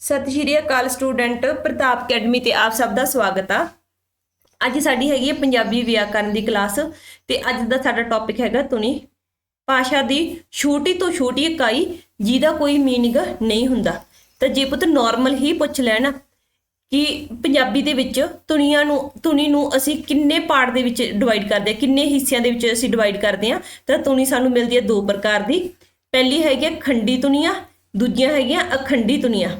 ਸਤਿ ਸ਼੍ਰੀ ਅਕਾਲ ਸਟੂਡੈਂਟ ਪ੍ਰਤਾਪ ਅਕੈਡਮੀ ਤੇ ਆਪ ਸਭ ਦਾ ਸਵਾਗਤ ਆ। ਅੱਜ ਸਾਡੀ ਹੈਗੀ ਹੈ ਪੰਜਾਬੀ ਵਿਆਕਰਨ ਦੀ ਕਲਾਸ ਤੇ ਅੱਜ ਦਾ ਸਾਡਾ ਟੌਪਿਕ ਹੈਗਾ ਧੁਨੀ। ਭਾਸ਼ਾ ਦੀ ਛੋਟੀ ਤੋਂ ਛੋਟੀ ਇਕਾਈ ਜਿਹਦਾ ਕੋਈ ਮੀਨਿੰਗ ਨਹੀਂ ਹੁੰਦਾ। ਤਾਂ ਜੇ ਪੁੱਤ ਨਾਰਮਲ ਹੀ ਪੁੱਛ ਲੈਣ ਕਿ ਪੰਜਾਬੀ ਦੇ ਵਿੱਚ ਧੁਨੀਆਂ ਨੂੰ, ਧੁਨੀ ਨੂੰ ਅਸੀਂ ਕਿੰਨੇ ਪਾਰਟ ਦੇ ਵਿੱਚ ਡਿਵਾਈਡ ਕਰਦੇ ਹਾਂ ਕਿੰਨੇ ਹਿੱਸਿਆਂ ਦੇ ਵਿੱਚ ਅਸੀਂ ਡਿਵਾਈਡ ਕਰਦੇ ਹਾਂ ਤਾਂ ਤੁਨੀ ਸਾਨੂੰ ਮਿਲਦੀ ਹੈ ਦੋ ਪ੍ਰਕਾਰ ਦੀ। ਪਹਿਲੀ ਹੈਗੀ ਹੈ ਖੰਡੀ ਤੁਨੀਆਂ ਦੂਜੀਆਂ ਹੈਗੀਆਂ ਅਖੰਡੀ ਤੁਨੀਆਂ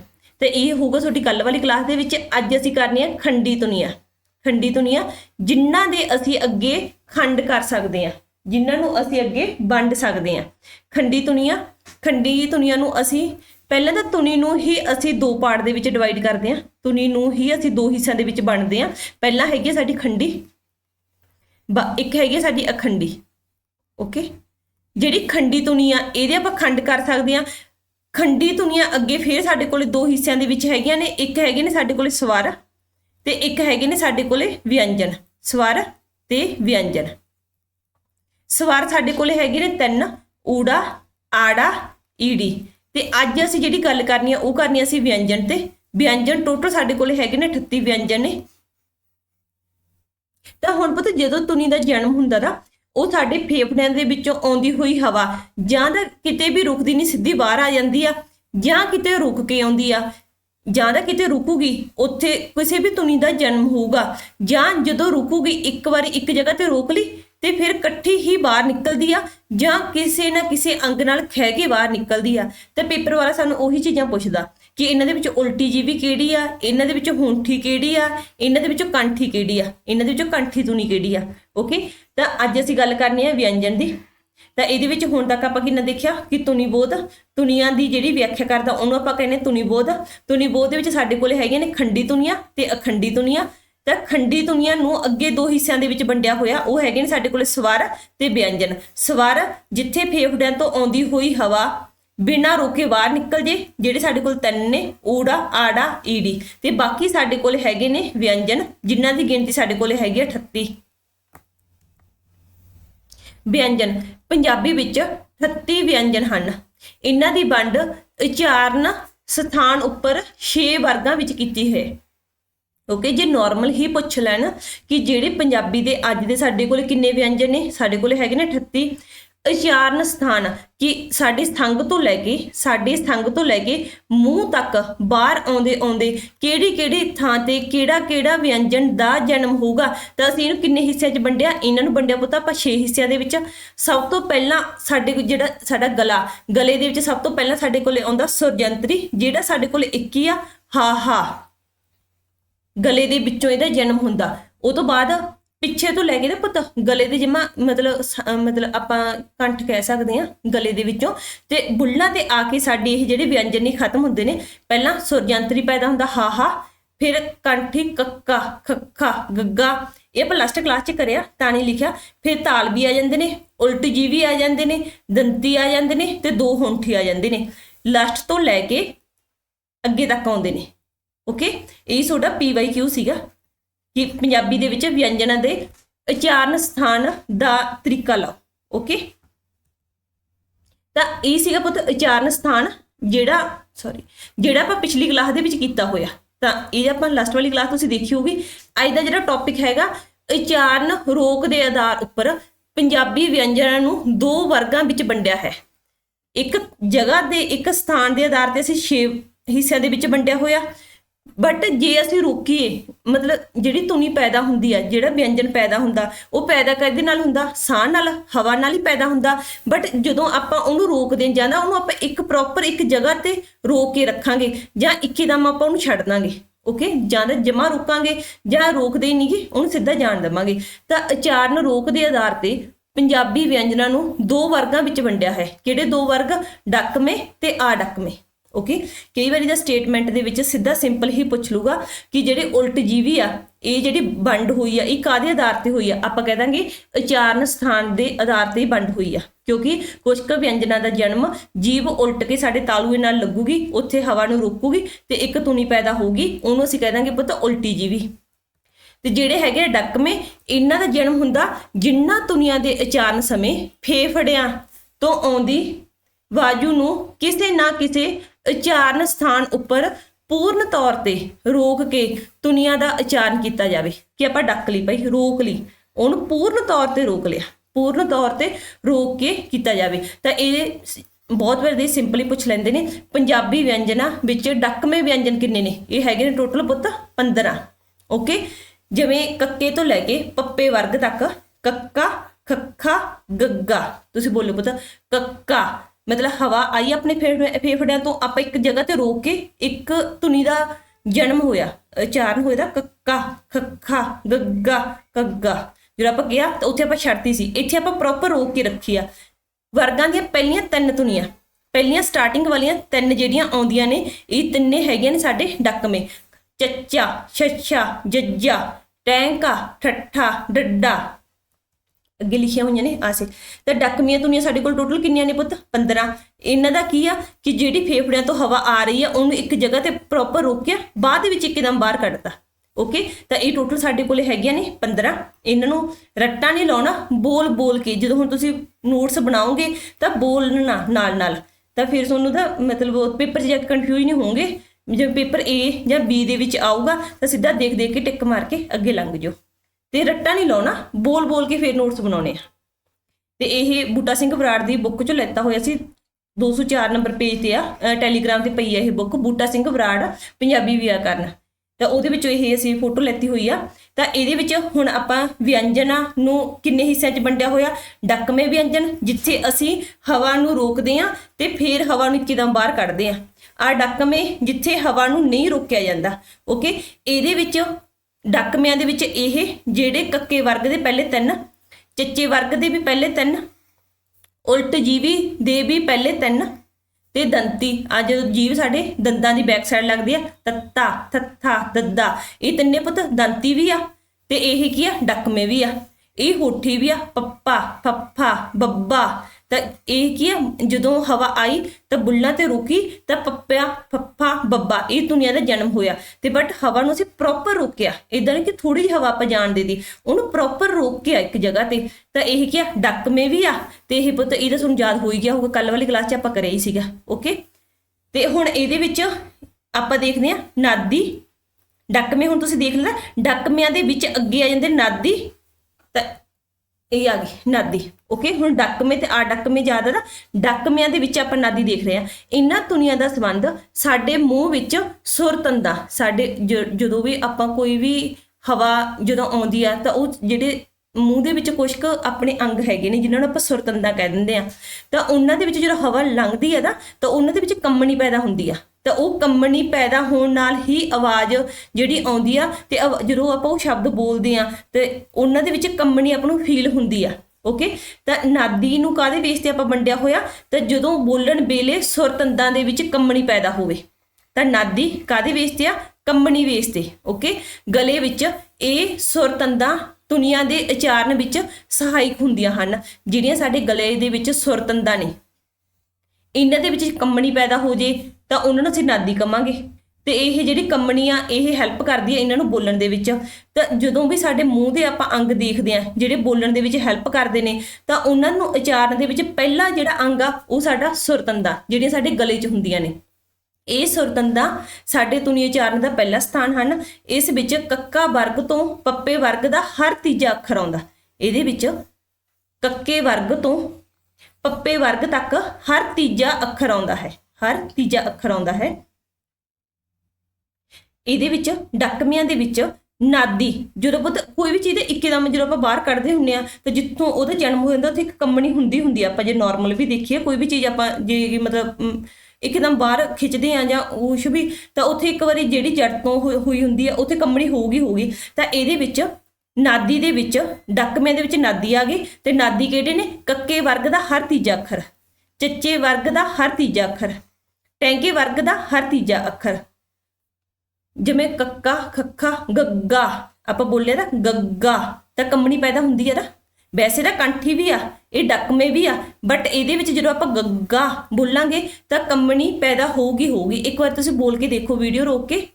ਤੇ ਇਹ ਹੋਊਗਾ ਤੁਹਾਡੀ ਗੱਲ ਵਾਲੀ ਕਲਾਸ ਦੇ ਵਿੱਚ ਅੱਜ ਅਸੀਂ ਕਰਨੀ ਹੈ ਖੰਡੀ ਤੁਨੀਆਂ ਖੰਡੀ ਤੁਨੀਆਂ ਜਿਨ੍ਹਾਂ ਦੇ ਅਸੀਂ ਅੱਗੇ ਖੰਡ ਕਰ ਸਕਦੇ ਹਾਂ ਜਿਨ੍ਹਾਂ ਨੂੰ ਅਸੀਂ ਅੱਗੇ ਵੰਡ ਸਕਦੇ ਹਾਂ ਖੰਡੀ ਤੁਨੀਆਂ ਖੰਡੀ ਤੁਨੀਆਂ ਨੂੰ ਅਸੀਂ ਪਹਿਲਾਂ ਤਾਂ ਤੁਨੀ ਨੂੰ ਹੀ ਅਸੀਂ ਦੋ ਪਾਰਟ ਦੇ ਵਿੱਚ ਡਿਵਾਈਡ ਕਰਦੇ ਹਾਂ ਤੁਨੀ ਨੂੰ ਹੀ ਅਸੀਂ ਦੋ ਹਿੱਸਿਆਂ ਦੇ ਵਿੱਚ ਵੰਡਦੇ ਹਾਂ ਪਹਿਲਾਂ ਹੈਗੀ ਹੈ ਸਾਡੀ ਖੰਡੀ, ਬ- ਇੱਕ ਹੈਗੀ ਹੈ ਸਾਡੀ ਅਖੰਡੀ। ਓਕੇ? ਜਿਹੜੀ ਖੰਡੀ ਤੁਨੀ ਆ ਇਹਦੇ ਆਪਾਂ ਖੰਡ ਕਰ ਸਕਦੇ ਹਾਂ ਖੰਡੀ ਧੁਨੀਆਂ ਅੱਗੇ ਫਿਰ ਸਾਡੇ ਕੋਲੇ ਦੋ ਹਿੱਸਿਆਂ ਦੇ ਵਿੱਚ ਹੈਗੀਆਂ ਨੇ, ਇੱਕ ਹੈਗੇ ਨੇ ਸਾਡੇ ਕੋਲੇ ਸਵਰ ਤੇ ਇੱਕ ਹੈਗੇ ਨੇ ਸਾਡੇ ਕੋਲੇ ਵਿਅੰਜਨ, ਸਵਰ ਤੇ ਵਿਅੰਜਨ। ਸਵਰ ਸਾਡੇ ਕੋਲੇ ਹੈਗੇ ਨੇ ਤਿੰਨ, ਊੜਾ, ਆੜਾ, ਈੜੀ। ਤੇ ਅੱਜ ਅਸੀਂ ਜਿਹੜੀ ਗੱਲ ਕਰਨੀ ਆ, ਉਹ ਕਰਨੀ ਅਸੀਂ ਵਿਅੰਜਨ ਤੇ। ਵਿਅੰਜਨ ਟੋਟਲ ਸਾਡੇ ਕੋਲੇ ਹੈਗੇ ਨੇ 38 ਵਿਅੰਜਨ ਨੇ। ਤਾਂ ਹੁਣ ਪਤਾ ਜਦੋਂ ਤੁਨੀ ਦਾ ਜਨਮ ਹੁੰਦਾ ਨਾ ਉਹ ਸਾਡੇ ਫੇਫੜਿਆਂ ਦੇ ਵਿੱਚੋਂ ਆਉਂਦੀ ਹੋਈ ਹਵਾ, ਜਾਂ ਤਾਂ ਕਿਤੇ ਵੀ ਰੁਕਦੀ ਨਹੀਂ, ਸਿੱਧੀ ਬਾਹਰ ਆ ਜਾਂਦੀ ਆ, ਜਾਂ ਕਿਤੇ ਰੁਕ ਕੇ ਆਉਂਦੀ ਆ, ਜਾਂ ਤਾਂ ਕਿਤੇ ਰੁਕੂਗੀ, ਉੱਥੇ ਕਿਸੇ ਵੀ ਤੁਨੀ ਦਾ ਜਨਮ ਹੋਊਗਾ, ਜਾਂ ਜਦੋਂ ਰੁਕੂਗੀ, ਇੱਕ ਵਾਰੀ ਇੱਕ ਜਗ੍ਹਾ ਤੇ ਰੋਕ ਲਈ, ਤੇ ਫਿਰ ਇਕੱਠੀ ਹੀ ਬਾਹਰ ਨਿਕਲਦੀ ਆ, ਜਾਂ ਕਿਸੇ ਨਾ ਕਿਸੇ ਅੰਗ ਨਾਲ ਖਹਿ ਕੇ ਬਾਹਰ ਨਿਕਲਦੀ ਆ, ਤੇ ਪੇਪਰ ਵਾਲਾ ਸਾਨੂੰ ਉਹੀ ਚੀਜ਼ਾਂ ਪੁੱਛਦਾ। ਕਿ ਇਹਨਾਂ ਦੇ ਵਿੱਚ ਉਲਟੀ ਜੀਵੀ ਕਿਹੜੀ ਆ? ਇਹਨਾਂ ਦੇ ਵਿੱਚ ਹੁੰਠੀ ਕਿਹੜੀ ਆ? ਇਹਨਾਂ ਦੇ ਵਿੱਚੋਂ ਕੰਠੀ ਕਿਹੜੀ ਆ? ਇਹਨਾਂ ਦੇ ਵਿੱਚੋਂ ਕੰਠੀ ਧੁਨੀ ਕਿਹੜੀ ਆ? ਓਕੇ ਤਾਂ ਅੱਜ ਅਸੀਂ ਗੱਲ ਕਰਨੀ ਹੈ ਵਿਅੰਜਨ ਦੀ। ਤਾਂ ਇਹਦੇ ਵਿੱਚ ਹੁਣ ਤੱਕ ਆਪਾਂ ਕਿੰਨਾ ਦੇਖਿਆ? ਕਿ ਧੁਨੀ ਬੋਧ, ਧੁਨੀਆਂ ਦੀ ਜਿਹੜੀ ਵਿਆਖਿਆ ਕਰਦਾ, ਉਹਨੂੰ ਆਪਾਂ ਕਹਿੰਦੇ ਧੁਨੀ ਬੋਧ। ਧੁਨੀ ਬੋਧ ਦੇ ਵਿੱਚ ਸਾਡੇ ਕੋਲੇ ਹੈਗੀਆਂ ਨੇ ਖੰਡੀ ਧੁਨੀਆਂ ਤੇ ਅਖੰਡੀ ਤੁਨੀਆਂ ਤਾਂ ਖੰਡੀ ਧੁਨੀਆਂ ਨੂੰ ਅੱਗੇ ਦੋ ਹਿੱਸਿਆਂ ਦੇ ਵਿੱਚ ਵੰਡਿਆ ਹੋਇਆ, ਉਹ ਹੈਗੇ ਨੇ ਸਾਡੇ ਕੋਲੇ ਸਵਰ ਤੇ ਵਿਅੰਜਨ। ਸਵਰ ਜਿੱਥੇ ਫੇਫੜਿਆਂ ਤੋਂ ਆਉਂਦੀ ਹੋਈ ਹਵਾ ਬਿਨਾਂ ਰੋਕੇ ਬਾਹਰ ਨਿਕਲ ਜੇ, ਜਿਹੜੇ ਸਾਡੇ ਕੋਲ ਤਿੰਨ ਨੇ, ਊੜਾ, ਆੜਾ, ਈੜੀ। ਤੇ ਬਾਕੀ ਸਾਡੇ ਕੋਲ ਹੈਗੇ ਨੇ ਵਿਅੰਜਨ, ਜਿਨ੍ਹਾਂ ਦੀ ਗਿਣਤੀ ਸਾਡੇ ਕੋਲ ਹੈਗੀ ਹੈ 38 ਵਿਅੰਜਨ, ਪੰਜਾਬੀ ਵਿੱਚ 38 ਵਿਅੰਜਨ ਹਨ। ਇਹਨਾਂ ਦੀ ਵੰਡ ਉਚਾਰਨ ਸਥਾਨ ਉੱਪਰ 6 ਵਰਗਾਂ ਵਿੱਚ ਕੀਤੀ ਹੈ। ਓਕੇ ਜੇ ਨਾਰਮਲ ਹੀ ਪੁੱਛ ਲੈਣ ਕਿ ਜਿਹੜੇ ਪੰਜਾਬੀ ਦੇ ਅੱਜ ਦੇ ਸਾਡੇ ਕੋਲ ਕਿੰਨੇ ਵਿਅੰਜਨ ਨੇ, ਸਾਡੇ ਕੋਲ ਹੈਗੇ ਨੇ 38 ਉਚਾਰਨ ਸਥਾਨ ਕਿ ਸਾਡੇ ਸਥੰਗ ਤੋਂ ਲੈ ਕੇ, ਸਾਡੇ ਸਥੰਗ ਤੋਂ ਲੈ ਕੇ ਮੂੰਹ ਤੱਕ ਬਾਹਰ ਆਉਂਦੇ ਆਉਂਦੇ ਕਿਹੜੀ ਕਿਹੜੀ ਥਾਂ ਤੇ ਕਿਹੜਾ ਕਿਹੜਾ ਵਿਅੰਜਨ ਦਾ ਜਨਮ ਹੋਊਗਾ, ਤਾਂ ਅਸੀਂ ਇਹਨੂੰ ਕਿੰਨੇ ਹਿੱਸਿਆਂ 'ਚ ਵੰਡਿਆ? ਇਹਨਾਂ ਨੂੰ ਵੰਡਿਆ ਪੁੱਤ ਆਪਾਂ 6 ਹਿੱਸਿਆਂ ਦੇ ਵਿੱਚ। ਸਭ ਤੋਂ ਪਹਿਲਾਂ ਸਾਡੇ ਕੋਲ ਜਿਹੜਾ ਸਾਡਾ ਗਲਾ, ਗਲੇ ਦੇ ਵਿੱਚ ਸਭ ਤੋਂ ਪਹਿਲਾਂ ਸਾਡੇ ਕੋਲੇ ਆਉਂਦਾ ਸੁਰਜੰਤਰੀ, ਜਿਹੜਾ ਸਾਡੇ ਕੋਲੇ ਇੱਕ ਹੀ ਆ ਹਾ ਹਾ ਗਲੇ ਦੇ ਵਿੱਚੋਂ ਇਹਦਾ ਜਨਮ ਹੁੰਦਾ। ਉਹ ਤੋਂ ਬਾਅਦ ਪਿੱਛੇ ਤੋਂ ਲੈ ਕੇ ਨਾ ਪੁੱਤ, ਗਲੇ ਦੇ ਜਿਮਾ ਮਤਲਬ ਮਤਲਬ ਆਪਾਂ ਕੰਠ ਕਹਿ ਸਕਦੇ ਆ ਗਲੇ ਦੇ ਵਿੱਚੋਂ। ਤੇ ਬੁੱਲਾਂ ਤੇ ਆ ਕੇ ਸਾਡੇ ਇਹ ਜਿਹੜੇ ਵਿਅੰਜਨ ਨਹੀਂ ਖਤਮ ਹੁੰਦੇ ਨੇ, ਪਹਿਲਾਂ ਸੁਰਜੰਤਰੀ ਪੈਦਾ ਹੁੰਦਾ ਹਾ ਹਾ ਫਿਰ ਕੰਠੀ ਕੱਕਾ, ਖੱਖਾ, ਗੱਗਾ, ਇਹ ਆਪਾਂ ਲਾਸਟ ਕਲਾਸ 'ਚ ਕਰਿਆ, ਤਾਂ ਨਹੀਂ ਲਿਖਿਆ। ਫਿਰ ਤਾਲ ਵੀ ਆ ਜਾਂਦੇ ਨੇ, ਉਲਟ ਜੀ ਵੀ ਆ ਜਾਂਦੇ ਨੇ, ਦੰਤੀ ਆ ਜਾਂਦੇ ਨੇ ਤੇ ਦੋ ਹੋਂਠੀ ਆ ਜਾਂਦੇ ਨੇ। ਲਾਸਟ ਤੋਂ ਲੈ ਕੇ ਅੱਗੇ ਤੱਕ ਆਉਂਦੇ ਨੇ। ਓਕੇ ਇਹ ਤੁਹਾਡਾ PYQ ਸੀਗਾ। ਕਿ ਪੰਜਾਬੀ ਦੇ ਵਿੱਚ ਵਿਅੰਜਨਾਂ ਦੇ ਉਚਾਰਨ ਸਥਾਨ ਦਾ ਤਰੀਕਾ ਲਾਓ ਓਕੇ ਤਾਂ ਇਹ ਸੀਗਾ ਪੁੱਤ ਉਚਾਰਨ ਸਥਾਨ ਜਿਹੜਾ ਸੌਰੀ ਜਿਹੜਾ ਆਪਾਂ ਪਿਛਲੀ ਕਲਾਸ ਦੇ ਵਿੱਚ ਕੀਤਾ ਹੋਇਆ। ਤਾਂ ਇਹ ਆਪਾਂ ਲਾਸਟ ਵਾਲੀ ਕਲਾਸ ਤੁਸੀਂ ਦੇਖੀ ਹੋਗੀ ਅੱਜ ਦਾ ਜਿਹੜਾ ਟੌਪਿਕ ਹੈਗਾ, ਉਚਾਰਨ ਰੋਕ ਦੇ ਆਧਾਰ ਉੱਪਰ ਪੰਜਾਬੀ ਵਿਅੰਜਨਾਂ ਨੂੰ ਦੋ ਵਰਗਾਂ ਵਿੱਚ ਵੰਡਿਆ ਹੈ। ਇੱਕ ਜਗ੍ਹਾ ਦੇ ਇੱਕ ਸਥਾਨ ਦੇ ਆਧਾਰ ਤੇ ਅਸੀਂ 6 ਹਿੱਸਿਆਂ ਦੇ ਵਿੱਚ ਵੰਡਿਆ ਹੋਇਆ। ਬਟ ਜੇ ਅਸੀਂ ਰੋਕੀਏ, ਮਤਲਬ ਜਿਹੜੀ ਧੁਨੀ ਪੈਦਾ ਹੁੰਦੀ ਹੈ ਜਿਹੜਾ ਵਿਅੰਜਨ ਪੈਦਾ ਹੁੰਦਾ, ਉਹ ਪੈਦਾ ਕਿਹਦੇ ਨਾਲ ਹੁੰਦਾ? ਸਾਹ ਨਾਲ, ਹਵਾ ਨਾਲ ਹੀ ਪੈਦਾ ਹੁੰਦਾ। ਬਟ ਜਦੋਂ ਆਪਾਂ ਉਹਨੂੰ ਰੋਕਦੇ ਜਾਂਦਾ ਉਹਨੂੰ ਆਪਾਂ ਇੱਕ ਪ੍ਰੋਪਰ ਇੱਕ ਜਗ੍ਹਾ ਤੇ ਰੋਕ ਕੇ ਰੱਖਾਂਗੇ, ਜਾਂ ਇੱਕਦਮ ਆਪਾਂ ਉਹਨੂੰ ਛੱਡ ਦਾਂਗੇ ਓਕੇ ਜਾਂ ਤਾਂ ਜਮਾ ਰੋਕਾਂਗੇ, ਜਾਂ ਰੋਕਦੇ ਹੀ ਨਹੀਂਗੇ ਉਹਨੂੰ ਸਿੱਧਾ ਜਾਣ ਦੇਵਾਂਗੇ। ਤਾਂ ਉਚਾਰਨ ਰੋਕ ਦੇ ਆਧਾਰ ਤੇ ਪੰਜਾਬੀ ਵਿਅੰਜਨਾਂ ਨੂੰ ਦੋ ਵਰਗਾਂ ਵਿੱਚ ਵੰਡਿਆ ਹੈ। ਕਿਹੜੇ ਦੋ ਵਰਗ? ਡੱਕਵੇਂ ਤੇ ਆਡੱਕਵੇਂ। ਓਕੇ ਕਈ ਵਾਰੀ ਦਾ ਸਟੇਟਮੈਂਟ ਦੇ ਵਿੱਚ ਸਿੱਧਾ ਸਿੰਪਲ ਹੀ ਪੁੱਛ ਲੂਗਾ ਕਿ ਜਿਹੜੇ ਉਲਟ ਜੀਵੀ ਆ, ਇਹ ਜਿਹੜੀ ਵੰਡ ਹੋਈ ਆ, ਇਹ ਕਾਦੇ ਆਧਾਰ ਤੇ ਹੋਈ ਆ? ਆਪਾਂ ਕਹਿ ਦਾਂਗੇ ਉਚਾਰਨ ਸਥਾਨ ਦੇ ਆਧਾਰ ਤੇ ਹੀ ਵੰਡ ਹੋਈ ਆ। ਕਿਉਂਕਿ ਕੁਝ ਕੁ ਵਿਅੰਜਨਾਂ ਦਾ ਜਨਮ ਜੀਵ ਉਲਟ ਕੇ ਸਾਡੇ ਤਾਲੂਏ ਨਾਲ ਲੱਗੂਗੀ, ਉੱਥੇ ਹਵਾ ਨੂੰ ਰੋਕੂਗੀ ਤੇ ਇੱਕ ਤੁਨੀ ਪੈਦਾ ਹੋਊਗੀ, ਉਹਨੂੰ ਅਸੀਂ ਕਹਿ ਦਾਂਗੇ ਪੁੱਤ ਉਲਟੀ ਜੀਵੀ। ਤੇ ਜਿਹੜੇ ਹੈਗੇ ਆ ਡੱਕਵੇਂ, ਇਹਨਾਂ ਦਾ ਜਨਮ ਹੁੰਦਾ ਜਿੰਨਾ ਦੁਨੀਆ ਦੇ ਉਚਾਰਨ ਸਮੇਂ ਫੇਫੜਿਆਂ ਤੋਂ ਆਉਂਦੀ ਵਾਜੂ ਨੂੰ ਕਿਸੇ ਨਾ ਕਿਸੇ ਉਚਾਰਨ ਸਥਾਨ ਉੱਪਰ ਪੂਰਨ ਤੌਰ ਤੇ ਰੋਕ ਕੇ ਦੁਨੀਆ ਦਾ ਉਚਾਰਨ ਕੀਤਾ ਜਾਵੇ। ਕਿ ਆਪਾਂ ਡੱਕ ਲਈ ਭਾਈ, ਰੋਕ ਲਈ। ਉਹਨੂੰ ਪੂਰਨ ਤੌਰ ਤੇ ਰੋਕ ਲਿਆ। ਪੂਰਨ ਤੌਰ ਤੇ ਰੋਕ ਕੇ ਕੀਤਾ ਜਾਵੇ। ਤਾਂ ਇਹ ਬਹੁਤ ਵਾਰ ਦੇ ਸਿੰਪਲੀ ਪੁੱਛ ਲੈਂਦੇ ਨੇ, ਪੰਜਾਬੀ ਵਿਅੰਜਨਾਂ ਵਿੱਚ ਡੱਕਵੇਂ ਵਿਅੰਜਨ ਕਿੰਨੇ ਨੇ? ਇਹ ਹੈਗੇ ਨੇ ਟੋਟਲ ਪੁੱਤ 15 ਓਕੇ ਜਿਵੇਂ ਕੱਕੇ ਤੋਂ ਲੈ ਕੇ ਪੱਪੇ ਵਰਗ ਤੱਕ, ਕੱਕਾ, ਖੱਖਾ, ਗੱਗਾ। ਤੁਸੀਂ ਬੋਲੋ ਪੁੱਤ, ਕੱਕਾ। ਮਤਲਬ ਹਵਾ ਆਈ ਆਪਣੇ ਫੇਫੜੇ- ਫੇਫੜਿਆਂ ਤੋਂ ਆਪਾਂ ਇੱਕ ਜਗ੍ਹਾ ਤੇ ਰੋਕ ਕੇ ਇੱਕ ਧੁਨੀ ਦਾ ਜਨਮ ਹੋਇਆ ਉਚਾਰਨ ਹੋਇਆ ਦਾ ਕੱਕਾ ਖੱਖਾ ਗੱਗਾ ਕੱਗਾ ਜਦੋਂ ਆਪਾਂ ਗਿਆ ਉੱਥੇ ਆਪਾਂ ਛੱਡਤੀ ਸੀ। ਇੱਥੇ ਆਪਾਂ ਪ੍ਰੋਪਰ ਰੋਕ ਕੇ ਰੱਖੀ ਆ। ਵਰਗਾਂ ਦੀਆਂ ਪਹਿਲੀਆਂ ਤਿੰਨ ਧੁਨੀਆਂ, ਪਹਿਲੀਆਂ ਸਟਾਰਟਿੰਗ ਵਾਲੀਆਂ ਤਿੰਨ ਜਿਹੜੀਆਂ ਆਉਂਦੀਆਂ ਨੇ, ਇਹ ਤਿੰਨੇ ਹੈਗੀਆਂ ਨੇ ਸਾਡੇ ਡੱਕਵੇਂ ਚੱਚਾ, ਛੱਛਾ, ਜੱਜਾ, ਟੈਂਕਾ, ਠੱਠਾ, ਡੱਡਾ ਅੱਗੇ ਲਿਖੀਆਂ ਹੋਈਆਂ ਨੇ ਆਸੇ ਤਾਂ ਡੱਕਮੀਆਂ ਦੁਨੀਆ ਸਾਡੇ ਕੋਲ ਟੋਟਲ ਕਿੰਨੀਆਂ ਨੇ ਪੁੱਤ? 15 ਇਹਨਾਂ ਦਾ ਕੀ ਆ ਕਿ ਜਿਹੜੀ ਫੇਫੜਿਆਂ ਤੋਂ ਹਵਾ ਆ ਰਹੀ ਆ, ਉਹਨੂੰ ਇੱਕ ਜਗ੍ਹਾ ਤੇ ਪ੍ਰੋਪਰ ਰੋਕਿਆ ਬਾਅਦ ਦੇ ਵਿੱਚ ਇੱਕਦਮ ਬਾਹਰ ਕੱਢਤਾ। ਓਕੇ ਤਾਂ ਇਹ ਟੋਟਲ ਸਾਡੇ ਕੋਲੇ ਹੈਗੀਆਂ ਨੇ 15 ਇਹਨਾਂ ਨੂੰ ਰੱਟਾ ਨਹੀਂ ਲਾਉਣਾ, ਬੋਲ ਬੋਲ ਕੇ। ਜਦੋਂ ਹੁਣ ਤੁਸੀਂ ਨੋਟਸ ਬਣਾਓਗੇ ਤਾਂ ਬੋਲਣਾ ਨਾਲ ਨਾਲ। ਤਾਂ ਫਿਰ ਤੁਹਾਨੂੰ ਤਾਂ ਮਤਲਬ ਉਹ ਪੇਪਰ 'ਚ ਜਾ ਕੇ ਕਨਫਿਊਜ਼ ਨਹੀਂ ਹੋਵੋਗੇ ਜੇ ਪੇਪਰ A ਜਾਂ B ਦੇ ਵਿੱਚ ਆਊਗਾ, ਤਾਂ ਸਿੱਧਾ ਦੇਖ ਦੇਖ ਕੇ ਟਿਕ ਮਾਰ ਕੇ ਅੱਗੇ ਲੰਘ ਜਾਓ। ਤੇ ਰੱਟਾ ਨਹੀਂ ਲਾਉਣਾ, ਬੋਲ ਬੋਲ ਕੇ ਫਿਰ ਨੋਟਸ ਬਣਾਉਣੇ ਆ। ਤੇ ਇਹ ਬੂਟਾ ਸਿੰਘ ਬਰਾੜ ਦੀ ਬੁੱਕ ਚੋਂ ਲੈਤਾ ਹੋਇਆ ਸੀ 204 ਨੰਬਰ ਪੇਜ ਤੇ ਆ ਟੈਲੀਗ੍ਰਾਮ ਤੇ ਪਈ ਆ ਇਹ ਬੁੱਕ ਬੂਟਾ ਸਿੰਘ ਬਰਾੜ ਪੰਜਾਬੀ ਵਿਆਕਰਨ ਤਾਂ ਉਹਦੇ ਵਿੱਚੋਂ ਇਹ ਅਸੀਂ ਫੋਟੋ ਲੈਤੀ ਹੋਈ ਆ। ਤਾਂ ਇਹਦੇ ਵਿੱਚ ਹੁਣ ਆਪਾਂ ਵਿਅੰਜਨਾਂ ਨੂੰ ਕਿੰਨੇ ਹਿੱਸਿਆਂ 'ਚ ਵੰਡਿਆ ਹੋਇਆ? ਡੱਕਵੇਂ ਵਿਅੰਜਨ, ਜਿੱਥੇ ਅਸੀਂ ਹਵਾ ਨੂੰ ਰੋਕਦੇ ਆ ਤੇ ਫਿਰ ਹਵਾ ਨੂੰ ਇੱਕਦਮ ਬਾਹਰ ਕੱਢਦੇ ਆ। ਆ ਡੱਕਵੇਂ ਜਿੱਥੇ ਹਵਾ ਨੂੰ ਨਹੀਂ ਰੋਕਿਆ ਜਾਂਦਾ ਓਕੇ ਇਹਦੇ ਵਿੱਚ ਡਾਕਮਿਆਂ ਦੇ ਵਿੱਚ ਇਹ ਜਿਹੜੇ ਕੱਕੇ ਵਰਗ ਦੇ ਪਹਿਲੇ ਤਿੰਨ, ਚੱਚੇ ਵਰਗ ਦੇ ਵੀ ਪਹਿਲੇ ਤਿੰਨ, ਉਲਟ ਜੀਵੀ ਦੇ ਵੀ ਪਹਿਲੇ ਤਿੰਨ ਤੇ ਦੰਤੀ। ਆ ਜਦੋਂ ਜੀਵ ਸਾਡੇ ਦੰਦਾਂ ਦੀ ਬੈਕ ਸਾਈਡ ਲੱਗਦੀ ਆ, ਤੱਤਾ ਥੱਥਾ ਦੱਦਾ ਇਹ ਤਿੰਨੇ ਪੁੱਤ ਦੰਤੀ ਵੀ ਆ ਤੇ ਇਹ ਕੀ ਆ? ਡੱਕਮੇ ਵੀ ਆ। ਇਹ ਹੋਠੀ ਵੀ ਆ, ਪੱਪਾ, ਫੱਫਾ, ਬੱਬਾ। ਤਾਂ ਇਹ ਕੀ ਆ? ਜਦੋਂ ਹਵਾ ਆਈ ਤਾਂ ਬੁੱਲਾਂ ਤੇ ਰੁਕੀ ਤਾਂ ਪੱਪਿਆ, ਫੱਫਾ, ਬੱਬਾ, ਇਹ ਦੁਨੀਆ ਦਾ ਜਨਮ ਹੋਇਆ। ਤੇ ਬਟ ਹਵਾ ਨੂੰ ਅਸੀਂ ਪ੍ਰੋਪਰ ਰੋਕਿਆ। ਇਦਾਂ ਨਹੀਂ ਕਿ ਥੋੜੀ ਜਿਹੀ ਹਵਾ ਆਪਾਂ ਜਾਣ ਦੇ ਦੀ। ਉਹਨੂੰ ਪ੍ਰੋਪਰ ਰੋਕਿਆ ਇੱਕ ਜਗ੍ਹਾ ਤੇ। ਤਾਂ ਇਹ ਕੀ ਆ? ਡੱਕਮੇ ਵੀ ਆ। ਤੇ ਇਹ ਪੁੱਤ ਇਹਦਾ ਤੁਹਾਨੂੰ ਯਾਦ ਹੋਈ ਗਿਆ ਹੋਊਗਾ। ਕੱਲ ਵਾਲੀ ਕਲਾਸ 'ਚ ਆਪਾਂ ਕਰਿਆ ਹੀ ਸੀਗਾ। ਓਕੇ ਤੇ ਹੁਣ ਇਹਦੇ ਵਿੱਚ ਆਪਾਂ ਦੇਖਦੇ ਆ ਨਾਦੀ। ਡੱਕਮੇ ਹੁਣ ਤੁਸੀਂ ਦੇਖ ਲਿਆ ਡੱਕਮਿਆਂ ਦੇ ਵਿੱਚ ਅੱਗੇ ਆ ਜਾਂਦੇ ਨਾਦੀ। ਤਾਂ ਇਹ ਆ ਗਈ, ਨਾਦੀ। ਓਕੇ ਹੁਣ ਡੱਕਮੇ ਤੇ ਆ ਡੱਕਮੇ ਜ਼ਿਆਦਾ ਨਾ? ਡੱਕਮਿਆਂ ਦੇ ਵਿੱਚ ਆਪਾਂ ਨਾਦੀ ਦੇਖ ਰਹੇ ਆ। ਇਹਨਾਂ ਧੁਨੀਆਂ ਦਾ ਸੰਬੰਧ ਸਾਡੇ ਮੂੰਹ ਵਿੱਚ ਸੁਰਤਨ ਦਾ ਸਾਡੇ ਜ- ਜਦੋਂ ਵੀ ਆਪਾਂ ਕੋਈ ਵੀ ਹਵਾ ਜਦੋਂ ਆਉਂਦੀ ਆ, ਤਾਂ ਉਹ ਜਿਹੜੇ ਮੂੰਹ ਦੇ ਵਿੱਚ ਕੁਝ ਕੁ ਆਪਣੇ ਅੰਗ ਹੈਗੇ ਨੇ, ਜਿਨ੍ਹਾਂ ਨੂੰ ਆਪਾਂ ਸੁਰ ਤੰਦਾ ਕਹਿ ਦਿੰਦੇ ਆ। ਤਾਂ ਉਹਨਾਂ ਦੇ ਵਿੱਚ ਜਦੋਂ ਹਵਾ ਲੰਘਦੀ ਆ ਨਾ, ਤਾਂ ਉਹਨਾਂ ਦੇ ਵਿੱਚ ਕੰਮਣੀ ਪੈਦਾ ਹੁੰਦੀ ਆ। ਤਾਂ ਉਹ ਕੰਮਣੀ ਪੈਦਾ ਹੋਣ ਨਾਲ ਹੀ ਆਵਾਜ਼ ਜਿਹੜੀ ਆਉਂਦੀ ਆ ਤੇ ਆਵਾ- ਜਦੋਂ ਆਪਾਂ ਉਹ ਸ਼ਬਦ ਬੋਲਦੇ ਆ ਤੇ ਉਹਨਾਂ ਦੇ ਵਿੱਚ ਕੰਮਣੀ ਆਪ ਨੂੰ ਫੀਲ ਹੁੰਦੀ ਆ ਓਕੇ ਤਾਂ ਨਾਦੀ ਨੂੰ ਕਾਦੇ ਬੇਸ ਤੇ ਆਪਾਂ ਵੰਡਿਆ ਹੋਇਆ? ਤਾਂ ਜਦੋਂ ਬੋਲਣ ਵੇਲੇ ਸੁਰ ਤੰਦਾਂ ਦੇ ਵਿੱਚ ਕੰਮਣੀ ਪੈਦਾ ਹੋਵੇ। ਤਾਂ ਨਾਦੀ ਕਾਦੇ ਬੇਸ ਤੇ ਆ? ਕੰਮਣੀ ਬੇਸ ਤੇ ਓਕੇ ਗਲੇ ਵਿੱਚ ਇਹ ਸੁਰ ਤੰਦਾਂ ਦੁਨੀਆ ਦੇ ਉਚਾਰਨ ਵਿੱਚ ਸਹਾਇਕ ਹੁੰਦੀਆਂ ਹਨ, ਜਿਹੜੀਆਂ ਸਾਡੇ ਗਲੇ ਦੇ ਵਿੱਚ ਸੁਰ ਤੰਦਾਂ ਨੇ। ਇਹਨਾਂ ਦੇ ਵਿੱਚ ਕੰਮਣੀ ਪੈਦਾ ਹੋ ਜੇ ਤਾਂ ਉਹਨਾਂ ਨੂੰ ਅਸੀਂ ਨਾਦੀ ਕਵਾਂਗੇ। ਤੇ ਇਹ ਜਿਹੜੀ ਕੰਮਣੀ ਆ ਇਹ ਹੈਲਪ ਕਰਦੀ ਆ ਇਹਨਾਂ ਨੂੰ ਬੋਲਣ ਦੇ ਵਿੱਚ। ਤਾਂ ਜਦੋਂ ਵੀ ਸਾਡੇ ਮੂੰਹ ਦੇ ਆਪਾਂ ਅੰਗ ਦੇਖਦੇ ਆ, ਜਿਹੜੇ ਬੋਲਣ ਦੇ ਵਿੱਚ ਹੈਲਪ ਕਰਦੇ ਨੇ, ਤਾਂ ਉਹਨਾਂ ਨੂੰ ਉਚਾਰਨ ਦੇ ਵਿੱਚ ਪਹਿਲਾ ਜਿਹੜਾ ਅੰਗ ਆ, ਉਹ ਸਾਡਾ ਸੁਰਤੰਦਾ ਜਿਹੜੀਆਂ ਸਾਡੇ ਗਲੇ 'ਚ ਹੁੰਦੀਆਂ ਨੇ। ਇਹ ਸੁਰਤੰਦਾ ਸਾਡੇ ਤੁਨੀ ਉਚਾਰਨ ਦਾ ਪਹਿਲਾ ਸਥਾਨ ਹਨ। ਇਸ ਵਿੱਚ ਕੱਕਾ ਵਰਗ ਤੋਂ ਪੱਪੇ ਵਰਗ ਦਾ ਹਰ ਤੀਜਾ ਅੱਖਰ ਆਉਂਦਾ। ਇਹਦੇ ਵਿੱਚ ਕੱਕੇ ਵਰਗ ਤੋਂ ਪੱਪੇ ਵਰਗ ਤੱਕ ਹਰ ਤੀਜਾ ਅੱਖਰ ਆਉਂਦਾ ਹੈ। ਹਰ ਤੀਜਾ ਅੱਖਰ ਆਉਂਦਾ ਹੈ। ਇਹਦੇ ਵਿੱਚ ਡੱਕਮਿਆਂ ਦੇ ਵਿੱਚ ਨਾਦੀ ਜਦੋਂ ਪੁੱਤ ਕੋਈ ਵੀ ਚੀਜ਼ ਦੇ ਇੱਕਦਮ ਜਦੋਂ ਆਪਾਂ ਬਾਹਰ ਕੱਢਦੇ ਹੁੰਨੇ ਆ ਤਾਂ ਜਿੱਥੋਂ ਉਹਦਾ ਜਨਮ ਹੋ ਜਾਂਦਾ ਉੱਥੇ ਇੱਕ ਕੰਮਣੀ ਹੁੰਦੀ ਹੁੰਦੀ ਆ। ਆਪਾਂ ਜੇ ਨਾਰਮਲ ਵੀ ਦੇਖੀਏ ਕੋਈ ਵੀ ਚੀਜ਼ ਆਪਾਂ ਜੇ ਮਤਲਬ ਅਮ, ਇੱਕਦਮ ਬਾਹਰ ਖਿੱਚਦੇ ਆ ਜਾਂ ਕੁਛ ਵੀ ਤਾਂ ਉੱਥੇ ਇੱਕ ਵਾਰੀ ਜਿਹੜੀ ਜੜ ਤੋਂ ਹੋਈ ਹੁੰਦੀ ਆ ਉੱਥੇ ਕੰਮਣੀ ਹੋਊਗੀ ਹੋਊਗੀ। ਤਾਂ ਇਹਦੇ ਵਿੱਚ ਨਾਦੀ ਦੇ ਵਿੱਚ ਡੱਕਮਿਆਂ ਦੇ ਵਿੱਚ ਨਾਦੀ ਆ ਗਈ ਤੇ ਨਾਦੀ ਕਿਹੜੇ ਨੇ? ਕੱਕੇ ਵਰਗ ਦਾ ਹਰ ਤੀਜਾ ਅੱਖਰ। ਚੱਚੇ ਵਰਗ ਦਾ ਹਰ ਤੀਜਾ ਅੱਖਰ। ਟੈਂਕੇ ਵਰਗ ਦਾ ਹਰ ਤੀਜਾ ਅੱਖਰ। ਜਿਵੇਂ ਕੱਕਾ, ਖੱਖਾ, ਗੱਗਾ। ਆਪਾਂ ਬੋਲਿਆ ਨਾ ਗੱਗਾ, ਤਾਂ ਕੰਮਣੀ ਪੈਦਾ ਹੁੰਦੀ ਹੈ ਨਾ। ਵੈਸੇ ਤਾਂ ਕੰਠੀ ਵੀ ਆ, ਇਹ ਡੱਕਮੇ ਵੀ ਆ ਬਟ ਇਹਦੇ ਵਿੱਚ ਜਦੋਂ ਆਪਾਂ ਗੱਗਾ ਬੋਲਾਂਗੇ, ਤਾਂ ਕੰਮਣੀ ਪੈਦਾ ਹੋਊਗੀ ਹੋਊਗੀ। ਇੱਕ ਵਾਰ ਤੁਸੀਂ ਬੋਲ ਕੇ ਦੇਖੋ ਵੀਡੀਓ ਰੋਕ ਕੇ।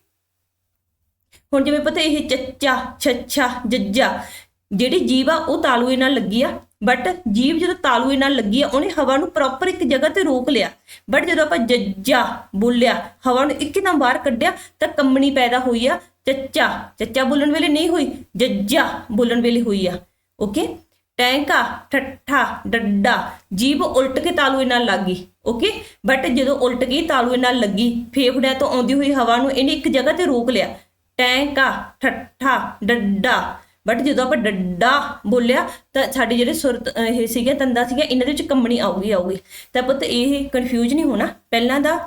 ਹੁਣ ਜਿਵੇਂ ਪਤਾ ਇਹ ਚੱਚਾ, ਛੱਛਾ, ਜੱਜਾ, ਜਿਹੜੀ ਜੀਵ ਆ, ਉਹ ਤਾਲੂਏ ਨਾਲ ਲੱਗੀ ਆ। ਬਟ ਜੀਭ ਜਦੋਂ ਤਾਲੂਏ ਨਾਲ ਲੱਗੀ ਆ, ਉਹਨੇ ਹਵਾ ਨੂੰ ਪ੍ਰੋਪਰ ਇੱਕ ਜਗ੍ਹਾ ਤੇ ਰੋਕ ਲਿਆ। ਬਟ ਜਦੋਂ ਆਪਾਂ ਜੱਜਾ ਬੋਲਿਆ, ਹਵਾ ਨੂੰ ਇੱਕਦਮ ਬਾਹਰ ਕੱਢਿਆ, ਤਾਂ ਕੰਬਣੀ ਪੈਦਾ ਹੋਈ ਆ, ਚੱਚਾ। ਚੱਚਾ ਬੋਲਣ ਵੇਲੇ ਨਹੀਂ ਹੋਈ, ਜੱਜਾ ਬੋਲਣ ਵੇਲੇ ਹੋਈ ਆ। ਓਕੇ ਟੈਂਕਾ, ਠੱਠਾ, ਡੱਡਾ ਜੀਭ ਉਲਟ ਕੇ ਤਾਲੂਏ ਨਾਲ ਲੱਗੀ। ਓਕੇ ਬਟ ਜਦੋਂ ਉਲਟ ਗਈ ਤਾਲੂਏ ਨਾਲ ਲੱਗੀ, ਫੇਫੜਿਆਂ ਤੋਂ ਆਉਂਦੀ ਹੋਈ ਹਵਾ ਨੂੰ ਇਹਨੇ ਇੱਕ ਜਗ੍ਹਾ ਤੇ ਰੋਕ ਲਿਆ। ਟੈਂਕਾ, ਠੱਠਾ, ਡੱਡਾ। ਬਟ ਜਦੋਂ ਆਪਾਂ ਡੱਡਾ ਬੋਲਿਆ ਤਾਂ ਸਾਡੇ ਜਿਹੜੇ ਸੁਰ ਇਹ ਸੀਗੇ, ਤੰਦਾ ਸੀਗਾ ਇਹਨਾਂ ਦੇ ਵਿੱਚ ਕੰਬਣੀ ਆਊਗੀ ਆਊਗੀ। ਤਾਂ ਪੁੱਤ ਇਹ ਕਨਫਿਊਜ਼ ਨਹੀਂ ਹੋਣਾ। ਪਹਿਲਾਂ ਦਾ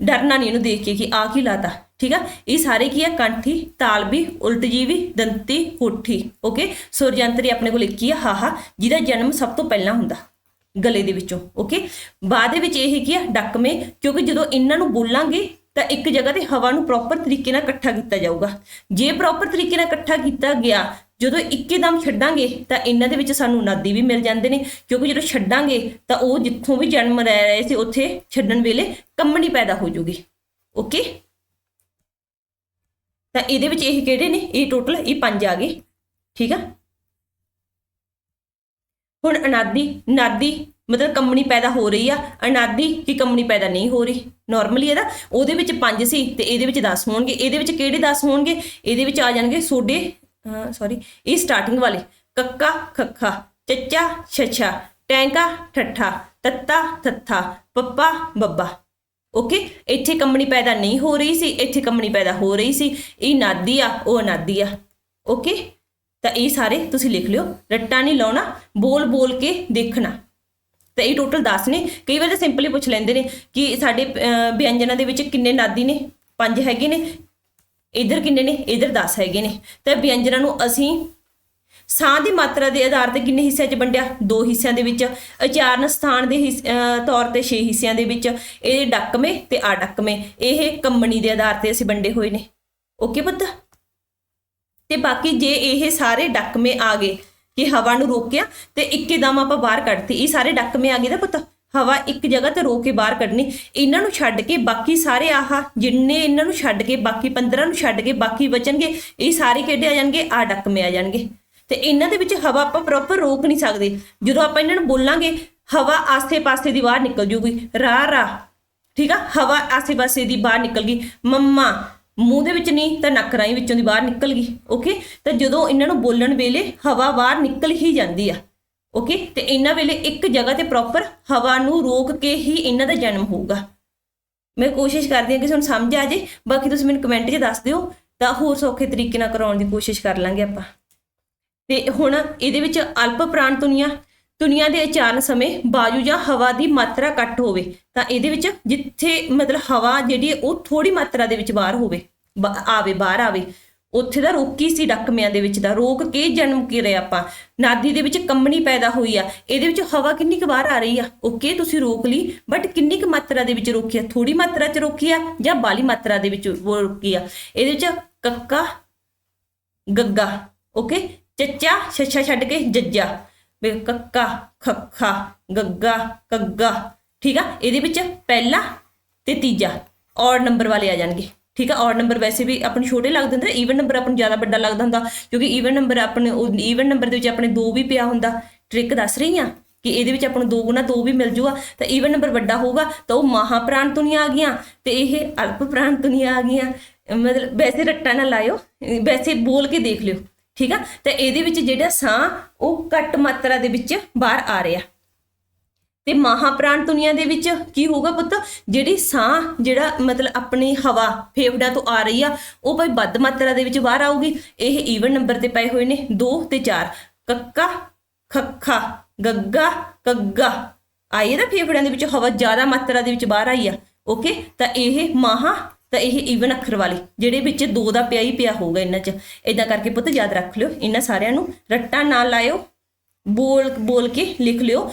ਡਰਨਾ ਨਹੀਂ ਇਹਨੂੰ ਦੇਖ ਕੇ ਕਿ ਆ ਕੀ ਲਾਤਾ। ਠੀਕ ਆ? ਇਹ ਸਾਰੇ ਕੀ ਆ? ਕੰਠੀ, ਤਾਲਬੀ ਉਲਟ ਜੀਵੀ ਦੰਤੀ ਹੋਠੀ ਓਕੇ ਸੁਰਯੰਤਰੀ ਆਪਣੇ ਕੋਲ ਇੱਕ ਹੀ ਆ, ਹਾਹਾ। ਜਿਹਦਾ ਜਨਮ ਸਭ ਤੋਂ ਪਹਿਲਾਂ ਹੁੰਦਾ ਗਲੇ ਦੇ ਵਿੱਚੋਂ। ਓਕੇ ਬਾਅਦ ਦੇ ਵਿੱਚ ਇਹ ਕੀ ਆ? ਡੱਕਵੇਂ। ਕਿਉਂਕਿ ਜਦੋਂ ਇਹਨਾਂ ਨੂੰ ਬੋਲਾਂਗੇ ਤਾਂ ਇੱਕ ਜਗ੍ਹਾ ਤੇ ਹਵਾ ਨੂੰ ਪ੍ਰੋਪਰ ਤਰੀਕੇ ਨਾਲ ਇਕੱਠਾ ਕੀਤਾ ਜਾਊਗਾ। ਜੇ ਪ੍ਰੋਪਰ ਤਰੀਕੇ ਨਾਲ ਇਕੱਠਾ ਕੀਤਾ ਗਿਆ ਜਦੋਂ ਇੱਕੇਦਮ ਛੱਡਾਂਗੇ ਤਾਂ ਇਹਨਾਂ ਦੇ ਵਿੱਚ ਸਾਨੂੰ ਨਾਦੀ ਵੀ ਮਿਲ ਜਾਂਦੇ ਨੇ, ਕਿਉਂਕਿ ਜਦੋਂ ਛੱਡਾਂਗੇ ਤਾਂ ਉਹ ਜਿੱਥੋਂ ਵੀ ਜਨਮ ਲੈ ਰਹੇ ਸੀ, ਉੱਥੇ ਛੱਡਣ ਵੇਲੇ ਕੰਮਣੀ ਪੈਦਾ ਹੋ ਜੂਗੀ। ਓਕੇ ਤਾਂ ਇਹਦੇ ਵਿੱਚ ਇਹ ਕਿਹੜੇ ਨੇ? ਇਹ ਟੋਟਲ ਇਹ ਪੰਜ ਆ ਗਏ। ਠੀਕ ਆ? ਹੁਣ ਅਨਾਦੀ, ਨਾਦੀ ਮਤਲਬ ਕੰਮਣੀ ਪੈਦਾ ਹੋ ਰਹੀ ਆ। ਅਨਾਦੀ ਕਿ ਕੰਮਣੀ ਪੈਦਾ ਨਹੀਂ ਹੋ ਰਹੀ? ਨਾਰਮਲੀ ਇਹਦਾ ਉਹਦੇ ਵਿੱਚ 5 ਸੀ ਤੇ ਇਹਦੇ ਵਿੱਚ 10 ਹੋਣਗੇ। ਇਹਦੇ ਵਿੱਚ ਕਿਹੜੇ 10 ਹੋਣਗੇ? ਇਹਦੇ ਵਿੱਚ ਆ ਜਾਣਗੇ ਸੋਡੇ ਸੌਰੀ ਇਹ ਸਟਾਰਟਿੰਗ ਵਾਲੇ। ਕੱਕਾ, ਖੱਖਾ, ਚੱਚਾ, ਛੱਛਾ, ਟੈਂਕਾ, ਠੱਠਾ, ਤੱਤਾ, ਥੱਥਾ, ਪੱਪਾ, ਬੱਬਾ। ਓਕੇ ਇੱਥੇ ਕੰਮਣੀ ਪੈਦਾ ਨਹੀਂ ਹੋ ਰਹੀ ਸੀ, ਇੱਥੇ ਕੰਮਣੀ ਪੈਦਾ ਹੋ ਰਹੀ ਸੀ। ਇਹ ਨਾਦੀ ਆ, ਉਹ ਅਨਾਦੀ ਆ। ਓਕੇ ਤਾਂ ਇਹ ਸਾਰੇ ਤੁਸੀਂ ਲਿਖ ਲਿਓ। ਰੱਟਾ ਨਹੀਂ ਲਾਉਣਾ, ਬੋਲ ਬੋਲ ਕੇ ਦੇਖਣਾ। ਤਾਂ ਇਹ ਟੋਟਲ 10 ਨੇ। ਕਈ ਵਾਰ ਤਾਂ ਸਿੰਪਲੀ ਪੁੱਛ ਲੈਂਦੇ ਨੇ ਕਿ ਸਾਡੇ ਵਿਅੰਜਨਾਂ ਦੇ ਵਿੱਚ ਕਿੰਨੇ ਨਾਦੀ ਨੇ? ਪੰਜ ਹੈਗੇ ਨੇ। ਇਧਰ ਕਿੰਨੇ ਨੇ? ਇਧਰ 10 ਹੈਗੇ ਨੇ। ਤਾਂ ਵਿਅੰਜਨਾਂ ਨੂੰ ਅਸੀਂ ਸਾਹ ਦੀ ਮਾਤਰਾ ਦੇ ਆਧਾਰ ਤੇ ਕਿੰਨੇ ਹਿੱਸਿਆਂ 'ਚ ਵੰਡਿਆ? ਦੋ ਹਿੱਸਿਆਂ ਦੇ ਵਿੱਚ ਉਚਾਰਨ ਸਥਾਨ ਦੇ ਹਿੱਸ- ਤੌਰ ਤੇ 6 ਹਿੱਸਿਆਂ ਦੇ ਵਿੱਚ, ਇਹ ਡੱਕਵੇਂ ਤੇ ਆ ਡੱਕਵੇਂ। ਇਹ ਕੰਮਣੀ ਦੇ ਆਧਾਰ ਤੇ ਅਸੀਂ ਵੰਡੇ ਹੋਏ ਨੇ। ਓਕੇ ਪੁੱਤ? ਤੇ ਬਾਕੀ ਜੇ ਇਹ ਸਾਰੇ ਡੱਕਵੇਂ ਆ ਗਏ ਕਿ ਹਵਾ ਨੂੰ ਰੋਕਿਆ, ਤੇ ਇੱਕਦਮ ਆਪਾਂ ਬਾਹਰ ਕੱਢਤੀ। ਇਹ ਸਾਰੇ ਡੱਕਵੇਂ ਆ ਗਏ ਨਾ ਪੁੱਤ? ਹਵਾ ਇੱਕ ਜਗ੍ਹਾ ਤੇ ਰੋਕ ਕੇ ਬਾਹਰ ਕੱਢਣੀ, ਇਹਨਾਂ ਨੂੰ ਛੱਡ ਕੇ ਬਾਕੀ ਸਾਰੇ ਆਹ ਜਿੰਨੇ ਇਹਨਾਂ ਨੂੰ ਛੱਡ ਕੇ ਬਾਕੀ 15 ਨੂੰ ਛੱਡ ਕੇ ਬਾਕੀ ਬਚਣਗੇ, ਇਹ ਸਾਰੇ ਕਿਹੜੇ ਆ ਜਾਣਗੇ ਆ ਡੱਕਵੇਂ ਆ ਜਾਣਗੇ। ਤੇ ਇਹਨਾਂ ਦੇ ਵਿੱਚ ਹਵਾ ਆਪਾਂ ਪ੍ਰੋਪਰ ਰੋਕ ਨਹੀਂ ਸਕਦੇ। ਜਦੋਂ ਆਪਾਂ ਇਹਨਾਂ ਨੂੰ ਬੋਲਾਂਗੇ, ਹਵਾ ਆਸੇ-ਪਾਸੇ ਦੀ ਬਾਹਰ ਨਿਕਲ ਜੂਗੀ। ਰਾ ਰਾ ਠੀਕ ਆ? ਹਵਾ ਆਸੇ-ਪਾਸੇ ਦੀ ਬਾਹਰ ਨਿਕਲ ਗਈ। ਮੰਮਾ, ਮੂੰਹ ਦੇ ਵਿੱਚ ਨਹੀਂ ਤਾਂ ਨੱਕ ਰਾਹੀਂ ਵਿੱਚੋਂ ਦੀ ਬਾਹਰ ਨਿਕਲ ਗਈ ਓਕੇ ਤਾਂ ਜਦੋਂ ਇਹਨਾਂ ਨੂੰ ਬੋਲਣ ਵੇਲੇ ਹਵਾ ਬਾਹਰ ਨਿਕਲ ਹੀ ਜਾਂਦੀ ਆ। ਓਕੇ ਤੇ ਇਹਨਾਂ ਵੇਲੇ ਇੱਕ ਜਗ੍ਹਾ ਤੇ ਪ੍ਰੋਪਰ ਹਵਾ ਨੂੰ ਰੋਕ ਕੇ ਹੀ ਇਹਨਾਂ ਦਾ ਜਨਮ ਹੋਊਗਾ। ਮੈਂ ਕੋਸ਼ਿਸ਼ ਕਰਦੀ ਹਾਂ ਕਿ ਤੁਹਾਨੂੰ ਸਮਝ ਆ ਜੇ। ਬਾਕੀ ਤੁਸੀਂ ਮੈਨੂੰ ਕਮੈਂਟ 'ਚ ਦੱਸ ਦਿਓ, ਤਾਂ ਹੋਰ ਸੌਖੇ ਤਰੀਕੇ ਨਾਲ ਕਰਾਉਣ ਦੀ ਕੋਸ਼ਿਸ਼ ਕਰ ਲਾਂਗੇ ਆਪਾਂ। ਤੇ ਹੁਣ ਇਹਦੇ ਵਿੱਚ ਅਲਪ ਪ੍ਰਾਣ ਦੁਨੀਆ ਤੁਨੀਆਂ ਦੇ ਉਚਾਰਨ ਸਮੇਂ ਬਾਜੂ ਜਾਂ ਹਵਾ ਦੀ ਮਾਤਰਾ ਘੱਟ ਹੋਵੇ, ਤਾਂ ਇਹਦੇ ਵਿੱਚ ਜਿੱਥੇ ਮਤਲਬ ਹਵਾ ਜਿਹੜੀ ਹੈ ਉਹ ਥੋੜੀ ਮਾਤਰਾ ਦੇ ਵਿੱਚ ਬਾਹਰ ਹੋਵੇ, ਬ- ਆਵੇ, ਬਾਹਰ ਆਵੇ ਉੱਥੇ ਦਾ ਰੋਕੀ ਸੀ ਡੱਕਮਿਆਂ ਦੇ ਵਿੱਚ ਦਾ? ਰੋਕ ਕੇ ਜਨਮ ਕਰੇ ਆਪਾਂ? ਨਾਦੀ ਦੇ ਵਿੱਚ ਕੰਬਣੀ ਪੈਦਾ ਹੋਈ ਆ। ਇਹਦੇ ਵਿੱਚ ਹਵਾ ਕਿੰਨੀ ਕੁ ਬਾਹਰ ਆ ਰਹੀ ਆ? ਓਕੇ, ਤੁਸੀਂ ਰੋਕ ਲਈ ਬਟ ਕਿੰਨੀ ਕੁ ਮਾਤਰਾ ਦੇ ਵਿੱਚ ਰੋਕੀ ਆ? ਥੋੜੀ ਮਾਤਰਾ 'ਚ ਰੋਕੀ ਆ ਜਾਂ ਬਾਲੀ ਮਾਤਰਾ ਦੇ ਵਿੱਚ ਉਹ ਰੋਕੀ ਆ? ਇਹਦੇ ਵਿੱਚ ਕੱਕਾ, ਗੱਗਾ, ਓਕੇ, ਚੱਚਾ, ਛੱਛਾ ਛੱਡ ਕੇ ਜੱਜਾ, ਵੀ ਕੱਕਾ, ਖੱਖਾ, ਗੱਗਾ, ਕੱਗਾ, ਠੀਕ ਆ? ਇਹਦੇ ਵਿੱਚ ਪਹਿਲਾ ਤੇ ਤੀਜਾ, ਔਰ ਨੰਬਰ ਵਾਲੇ ਆ ਜਾਣਗੇ। ਠੀਕ ਆ ਔਡ ਨੰਬਰ ਵੈਸੇ ਵੀ ਆਪਣੇ ਛੋਟੇ ਲੱਗਦੇ ਹੁੰਦੇ ਈਵਨ ਨੰਬਰ ਆਪਾਂ ਨੂੰ ਜ਼ਿਆਦਾ ਵੱਡਾ ਲੱਗਦਾ ਹੁੰਦਾ, ਕਿਉਂਕਿ ਈਵਨ ਨੰਬਰ ਆਪਣੇ ਈਵਨ ਨੰਬਰ ਦੇ ਵਿੱਚ ਆਪਣੇ 2 ਵੀ ਪਿਆ ਹੁੰਦਾ। ਟ੍ਰਿਕ ਦੱਸ ਰਹੀ ਆ ਕਿ ਇਹਦੇ ਵਿੱਚ ਆਪਾਂ ਨੂੰ 2 ਗੁਣਾ 2 ਵੀ ਮਿਲ ਜੂਗਾ, ਤਾਂ ਈਵਨ ਨੰਬਰ ਵੱਡਾ ਹੋਊਗਾ, ਤਾਂ ਉਹ ਮਹਾਪ੍ਰਾਣ ਤੁਨੀਆਂ ਆ ਗਈਆਂ, ਤੇ ਇਹ ਅਲਪ ਪ੍ਰਾਣ ਤੁਨੀਆਂ ਆ ਗਈਆਂ। ਮਤਲਬ ਵੈਸੇ ਰੱਟਾ ਨਾ ਲਾਇਓ, ਵੈਸੇ ਬੋਲ ਕੇ ਦੇਖ ਲਿਓ, ਠੀਕ ਆ? ਤਾਂ ਇਹਦੇ ਵਿੱਚ ਜਿਹੜਾ ਸਾਹ, ਉਹ ਘੱਟ ਮਾਤਰਾ ਦੇ ਵਿੱਚ ਬਾਹਰ ਆ ਰਿਹਾ। ਤੇ ਮਹਾਪ੍ਰਾਣ ਦੁਨੀਆ ਦੇ ਵਿੱਚ ਕੀ ਹੋਊਗਾ ਪੁੱਤ? ਜਿਹੜੀ ਸਾਹ, ਜਿਹੜਾ ਮਤਲਬ ਆਪਣੀ ਹਵਾ ਫੇਫੜਿਆਂ ਤੋਂ ਆ ਰਹੀ ਆ, ਉਹ ਭਾਈ ਵੱਧ ਮਾਤਰਾ ਦੇ ਵਿੱਚ ਬਾਹਰ ਆਊਗੀ। ਇਹ ਈਵਨ ਨੰਬਰ ਤੇ ਪਏ ਹੋਏ ਨੇ 2 ਤੇ 4 ਕੱਕਾ, ਖੱਖਾ, ਗੱਗਾ, ਕੱਗਾ। ਆਈ ਨਾ ਫੇਫੜਿਆਂ ਦੇ ਵਿੱਚ ਹਵਾ ਜ਼ਿਆਦਾ ਮਾਤਰਾ ਦੇ ਵਿੱਚ ਬਾਹਰ ਆਈ ਆ। ਓਕੇ ਤਾਂ ਇਹ ਮਹਾ, ਤਾਂ ਇਹ ਈਵਨ ਅੱਖਰ ਵਾਲੇ, ਜਿਹੜੇ ਵਿੱਚ ਦੋ ਦਾ ਪਿਆ ਹੀ ਪਿਆ ਹੋਊਗਾ ਇਹਨਾਂ 'ਚ। ਇਦਾਂ ਕਰਕੇ ਪੁੱਤ ਯਾਦ ਰੱਖ ਲਿਓ, ਇਹਨਾਂ ਸਾਰਿਆਂ ਨੂੰ ਰੱਟਾ ਨਾ ਲਾਇਓ, ਬੋਲ ਬੋਲ ਕੇ ਲਿਖ ਲਿਓ।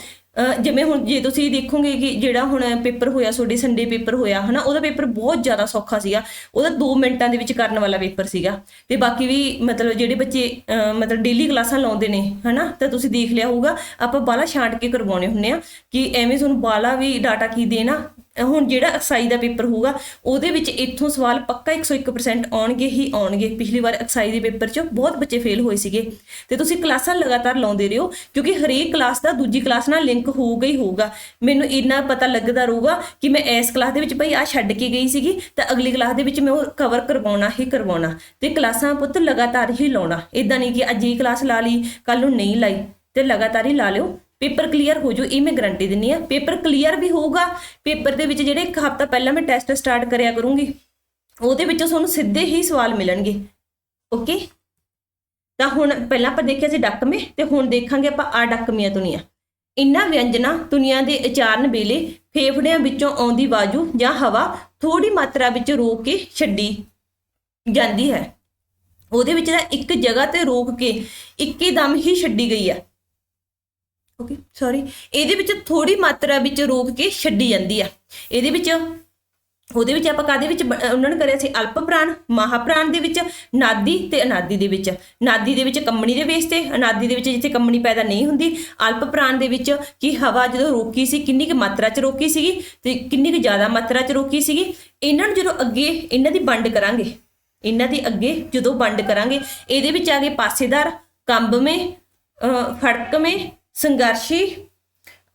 ਜਿਵੇਂ ਹੁਣ ਜੇ ਤੁਸੀਂ ਦੇਖੋਗੇ ਕਿ ਜਿਹੜਾ ਹੁਣ ਪੇਪਰ ਹੋਇਆ, ਤੁਹਾਡੇ ਸੰਡੇ ਪੇਪਰ ਹੋਇਆ, ਹਨਾ, ਉਹਦਾ ਪੇਪਰ ਬਹੁਤ ਜ਼ਿਆਦਾ ਸੌਖਾ ਸੀਗਾ। ਉਹਦਾ 2 ਮਿੰਟਾਂ ਦੇ ਵਿੱਚ ਕਰਨ ਵਾਲਾ ਪੇਪਰ ਸੀਗਾ। ਤੇ ਬਾਕੀ ਵੀ ਮਤਲਬ ਜਿਹੜੇ ਬੱਚੇ ਮਤਲਬ ਡੇਲੀ ਕਲਾਸਾਂ ਲਾਉਂਦੇ ਨੇ, ਹਨਾ, ਤਾਂ ਤੁਸੀਂ ਦੇਖ ਲਿਆ ਹੋਊਗਾ, ਆਪਾਂ ਬਾਲਾ ਛਾਂਟ ਕੇ ਕਰਵਾਉਣੇ ਹੁੰਨੇ ਆ ਕਿ ਐਵੇਂ ਤੁਹਾਨੂੰ ਬਾਲਾ ਵੀ, ਡਾਟਾ ਕੀ ਦੇਣਾ ਹੁਣ ਜਿਹੜਾ ਐਕਸਾਈ ਦਾ ਪੇਪਰ ਹੋਊਗਾ, ਉਹਦੇ ਵਿੱਚ ਇੱਥੋਂ ਸਵਾਲ ਪੱਕਾ 101% ਆਉਣਗੇ ਹੀ ਆਉਣਗੇ। ਪਿਛਲੀ ਵਾਰ ਐਕਸਾਈ ਦੇ ਪੇਪਰ 'ਚ ਬਹੁਤ ਬੱਚੇ ਫੇਲ ਹੋਏ ਸੀਗੇ। ਤੇ ਤੁਸੀਂ ਕਲਾਸਾਂ ਲਗਾਤਾਰ ਲਾਉਂਦੇ ਰਹੋ, ਕਿਉਂਕਿ ਹਰੇਕ ਕਲਾਸ ਦਾ ਦੂਜੀ ਕਲਾਸ ਨਾਲ ਲਿੰਕ ਹੋਊਗਾ ਹੀ ਹੋਊਗਾ। ਮੈਨੂੰ ਇੰਨਾ ਪਤਾ ਲੱਗਦਾ ਰਹੂਗਾ ਕਿ ਮੈਂ ਇਸ ਕਲਾਸ ਦੇ ਵਿੱਚ ਭਾਈ ਆ ਛੱਡ ਕੇ ਗਈ ਸੀਗੀ, ਤਾਂ ਅਗਲੀ ਕਲਾਸ ਦੇ ਵਿੱਚ ਮੈਂ ਉਹ ਕਵਰ ਕਰਵਾਉਣਾ ਹੀ ਕਰਵਾਉਣਾ। ਤੇ ਕਲਾਸਾਂ ਪੁੱਤ ਲਗਾਤਾਰ ਹੀ ਲਾਉਣਾ। ਇਦਾਂ ਨਹੀਂ ਕਿ ਅੱਜ ਹੀ ਕਲਾਸ ਲਾ ਲਈ ਕੱਲ ਨੂੰ ਨਹੀਂ ਲਾਈ, ਤੇ ਲਗਾਤਾਰ ਹੀ ਲਾ ਲਿਓ। ਪੇਪਰ ਕਲੀਅਰ ਹੋ ਜੂ, ਇਹ ਮੈਂ ਗਰੰਟੀ ਦਿੰਨੀ ਆ। ਪੇਪਰ ਕਲੀਅਰ ਵੀ ਹੋਊਗਾ, ਪੇਪਰ ਦੇ ਵਿੱਚ ਜਿਹੜੇ ਇੱਕ ਹਫਤਾ ਪਹਿਲਾਂ ਮੈਂ ਟੈਸਟ ਸਟਾਰਟ ਕਰਿਆ ਕਰੂੰਗੀ, ਉਹਦੇ ਵਿੱਚੋਂ ਤੁਹਾਨੂੰ ਸਿੱਧੇ ਹੀ ਸਵਾਲ ਮਿਲਣਗੇ। ਓਕੇ? ਤਾਂ ਹੁਣ ਪਹਿਲਾਂ ਆਪਾਂ ਦੇਖਿਆ ਸੀ ਡੱਕਮੇ ਤੇ ਹੁਣ ਦੇਖਾਂਗੇ ਆਪਾਂ ਆ ਡੱਕਮੀਆਂ ਤੁਨੀਆਂ ਇਨ੍ਹਾਂ ਵਿਅੰਜਨਾਂ ਤੁਨੀਆਂ ਦੇ ਉਚਾਰਨ ਵੇਲੇ ਫੇਫੜਿਆਂ ਵਿੱਚੋਂ ਆਉਂਦੀ ਬਾਜ਼ੂ ਜਾਂ ਹਵਾ ਥੋੜੀ ਮਾਤਰਾ ਵਿੱਚ ਰੋਕ ਕੇ ਛੱਡੀ ਜਾਂਦੀ ਹੈ। ਉਹਦੇ ਵਿੱਚ ਤਾਂ ਇੱਕ ਜਗ੍ਹਾ ਤੇ ਰੋਕ ਕੇ ਇੱਕੇ ਦਮ ਹੀ ਛੱਡੀ ਗਈ ਆ। ਓਕੇ ਸੌਰੀ ਇਹਦੇ ਵਿੱਚ ਥੋੜੀ ਮਾਤਰਾ ਵਿੱਚ ਰੋਕ ਕੇ ਛੱਡੀ ਜਾਂਦੀ ਆ। ਇਹਦੇ ਵਿੱਚ, ਉਹਦੇ ਵਿੱਚ ਆਪਾਂ ਕਾਦੇ ਵਿੱਚ ਬ- ਉਹਨਾਂ ਨੇ ਕਰਿਆ ਸੀ, ਅਲਪ ਪ੍ਰਾਣ, ਮਹਾਪ੍ਰਾਣ ਦੇ ਵਿੱਚ, ਨਾਦੀ ਤੇ ਅਨਾਦੀ ਦੇ ਵਿੱਚ। ਨਾਦੀ ਦੇ ਵਿੱਚ ਕੰਮਣੀ ਦੇ ਵੇਸ ਤੇ, ਅਨਾਦੀ ਦੇ ਵਿੱਚ ਜਿੱਥੇ ਕੰਮਣੀ ਪੈਦਾ ਨਹੀਂ ਹੁੰਦੀ, ਅਲਪ ਪ੍ਰਾਣ ਦੇ ਵਿੱਚ ਕਿ ਹਵਾ ਜਦੋਂ ਰੋਕੀ ਸੀ, ਕਿੰਨੀ ਕੁ ਮਾਤਰਾ 'ਚ ਰੋਕੀ ਸੀਗੀ ਤੇ ਕਿੰਨੀ ਕੁ ਜ਼ਿਆਦਾ ਮਾਤਰਾ 'ਚ ਰੋਕੀ ਸੀਗੀ, ਇਹਨਾਂ ਨੂੰ ਜਦੋਂ ਅੱਗੇ, ਇਹਨਾਂ ਦੀ ਵੰਡ ਕਰਾਂਗੇ, ਇਹਨਾਂ ਦੀ ਅੱਗੇ ਜਦੋਂ ਵੰਡ ਕਰਾਂਗੇ, ਇਹਦੇ ਵਿੱਚ ਆ ਗਏ ਪਾਸੇਦਾਰ, ਕੰਬਵੇਂ, ਅਹ ਫੜਕਵੇਂ ਸੰਘਰਸ਼ੀ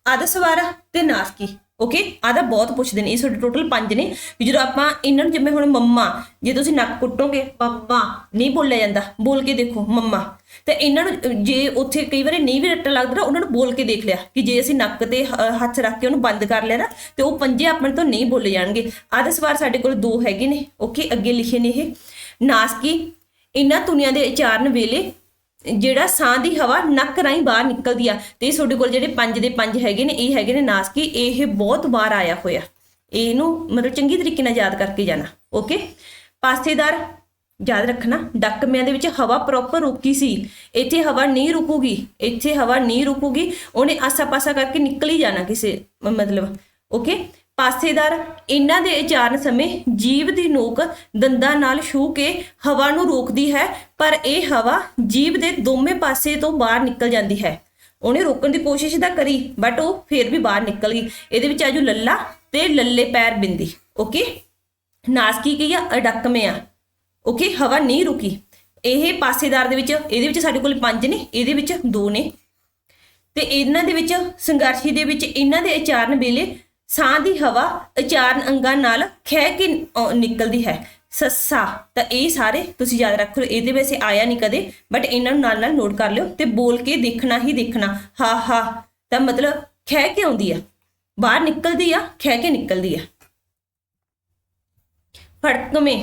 ਅਦਸਵਾਰ ਤੇ ਨਾਸਕੀ। ਓਕੇ ਆਦਾ ਬਹੁਤ ਪੁੱਛਦੇ ਨੇ ਇਹ ਤੁਹਾਡੇ ਟੋਟਲ ਪੰਜ ਨੇ। ਵੀ ਜਦੋਂ ਆਪਾਂ ਇਹਨਾਂ ਨੂੰ ਜਿਵੇਂ ਹੁਣ ਮੰਮਾ ਜੇ ਤੁਸੀਂ ਨੱਕ ਕੁੱਟੋਗੇ ਪਾਪਾ ਨਹੀਂ ਬੋਲਿਆ ਜਾਂਦਾ ਬੋਲ ਕੇ ਦੇਖੋ ਮੰਮਾ। ਤੇ ਇਹਨਾਂ ਨੂੰ ਜੇ ਉੱਥੇ ਕਈ ਵਾਰੀ ਨਹੀਂ ਵੀ ਰੱਟਾ ਲੱਗਦਾ ਨਾ, ਉਹਨਾਂ ਨੂੰ ਬੋਲ ਕੇ ਦੇਖ ਲਿਆ ਕਿ ਜੇ ਅਸੀਂ ਨੱਕ ਤੇ ਹੱਥ ਰੱਖ ਕੇ ਉਹਨੂੰ ਬੰਦ ਕਰ ਲਿਆ ਨਾ ਤੇ ਉਹ ਪੰਜੇ ਆਪਣੇ ਤੋਂ ਨਹੀਂ ਬੋਲੇ ਜਾਣਗੇ। ਆਦਸਵਾਰ ਸਾਡੇ ਕੋਲ ਦੋ ਹੈਗੇ ਨੇ ਓਕੇ ਅੱਗੇ ਲਿਖੇ ਨੇ ਇਹ। ਨਾਸਕੀ ਇਹਨਾਂ ਤੁਨੀਆਂ ਦੇ ਉਚਾਰਨ ਵੇਲੇ ਜਿਹੜਾ ਸਾਹ ਦੀ ਹਵਾ ਨੱਕ ਰਾਹੀਂ ਬਾਹਰ ਨਿਕਲਦੀ ਆ ਤੇ ਤੁਹਾਡੇ ਕੋਲ ਜਿਹੜੇ ਪੰਜ ਦੇ ਪੰਜ ਹੈਗੇ ਨੇ, ਇਹ ਹੈਗੇ ਨੇ ਨਾਸਕੀ ਇਹ ਬਹੁਤ ਵਾਰ ਆਇਆ ਹੋਇਆ। ਇਹਨੂੰ ਮਤਲਬ ਚੰਗੀ ਤਰੀਕੇ ਨਾਲ ਯਾਦ ਕਰਕੇ ਜਾਣਾ, ਓਕੇ? ਪਾਸੇਦਾਰ ਯਾਦ ਰੱਖਣਾ ਡੱਕਮਿਆਂ ਦੇ ਵਿੱਚ ਹਵਾ ਪ੍ਰੋਪਰ ਰੁਕੀ ਸੀ। ਇੱਥੇ ਹਵਾ ਨਹੀਂ ਰੁਕੂਗੀ, ਇੱਥੇ ਹਵਾ ਨਹੀਂ ਰੁਕੂਗੀ, ਉਹਨੇ ਆਸਾ-ਪਾਸਾ ਕਰਕੇ ਨਿਕਲ ਹੀ ਜਾਣਾ ਕਿਸੇ, ਮਤਲਬ, ਓਕੇ? ਪਾਸੇਦਾਰ ਇਹਨਾਂ ਦੇ ਉਚਾਰਨ ਸਮੇਂ ਜੀਵ ਦੀ ਨੋਕ ਦੰਦਾਂ ਨਾਲ ਛੂ ਕੇ ਹਵਾ ਨੂੰ ਰੋਕਦੀ ਹੈ, ਪਰ ਇਹ ਹਵਾ ਜੀਵ ਦੇ ਦੋਵੇਂ ਪਾਸੇ ਤੋਂ ਬਾਹਰ ਨਿਕਲ ਜਾਂਦੀ ਹੈ। ਉਹਨੇ ਰੋਕਣ ਦੀ ਕੋਸ਼ਿਸ਼ ਤਾਂ ਕਰੀ ਬਟ ਉਹ ਫੇਰ ਵੀ ਬਾਹਰ ਨਿਕਲ ਗਈ। ਇਹਦੇ ਵਿੱਚ ਆਜੂ ਲੱਲਾ ਤੇ ਲੱਲੇ ਪੈਰ ਬਿੰਦੀ। ਓਕੇ ਨਾਸਕੀ ਕੀ ਆ? ਅਡਕਮੇ ਆ। ਓਕੇ ਹਵਾ ਨਹੀਂ ਰੁਕੀ। ਇਹ ਪਾਸੇਦਾਰ ਦੇ ਵਿੱਚ, ਇਹਦੇ ਵਿੱਚ ਸਾਡੇ ਕੋਲ ਪੰਜ ਨੇ, ਇਹਦੇ ਵਿੱਚ ਦੋ ਨੇ। ਤੇ ਇਹਨਾਂ ਦੇ ਵਿੱਚ ਸੰਘਰਸ਼ੀ ਦੇ ਵਿੱਚ ਇਹਨਾਂ ਦੇ ਉਚਾਰਨ ਵੇਲੇ ਸਾਹ ਦੀ ਹਵਾ ਉਚਾਰਨ ਅੰਗਾਂ ਨਾਲ ਖਹਿ ਕੇ ਨਿਕਲਦੀ ਹੈ। ਸੱਸਾ, ਤਾਂ ਇਹ ਸਾਰੇ ਤੁਸੀਂ ਯਾਦ ਰੱਖੋ, ਇਹਦੇ ਵਿੱਚ ਆਇਆ ਨਹੀਂ ਕਦੇ ਬਟ ਇਹਨਾਂ ਨੂੰ ਨਾਲ ਨਾਲ ਨੋਟ ਕਰ ਲਿਓ ਤੇ ਬੋਲ ਕੇ ਦੇਖਣਾ ਹੀ ਦੇਖਣਾ। ਹਾ ਹਾ, ਤਾਂ ਮਤਲਬ ਖਹਿ ਕੇ ਆਉਂਦੀ ਆ। ਬਾਹਰ ਨਿਕਲਦੀ ਆ, ਖਹਿ ਕੇ ਨਿਕਲਦੀ ਆ। ਫੜਕਵੇਂ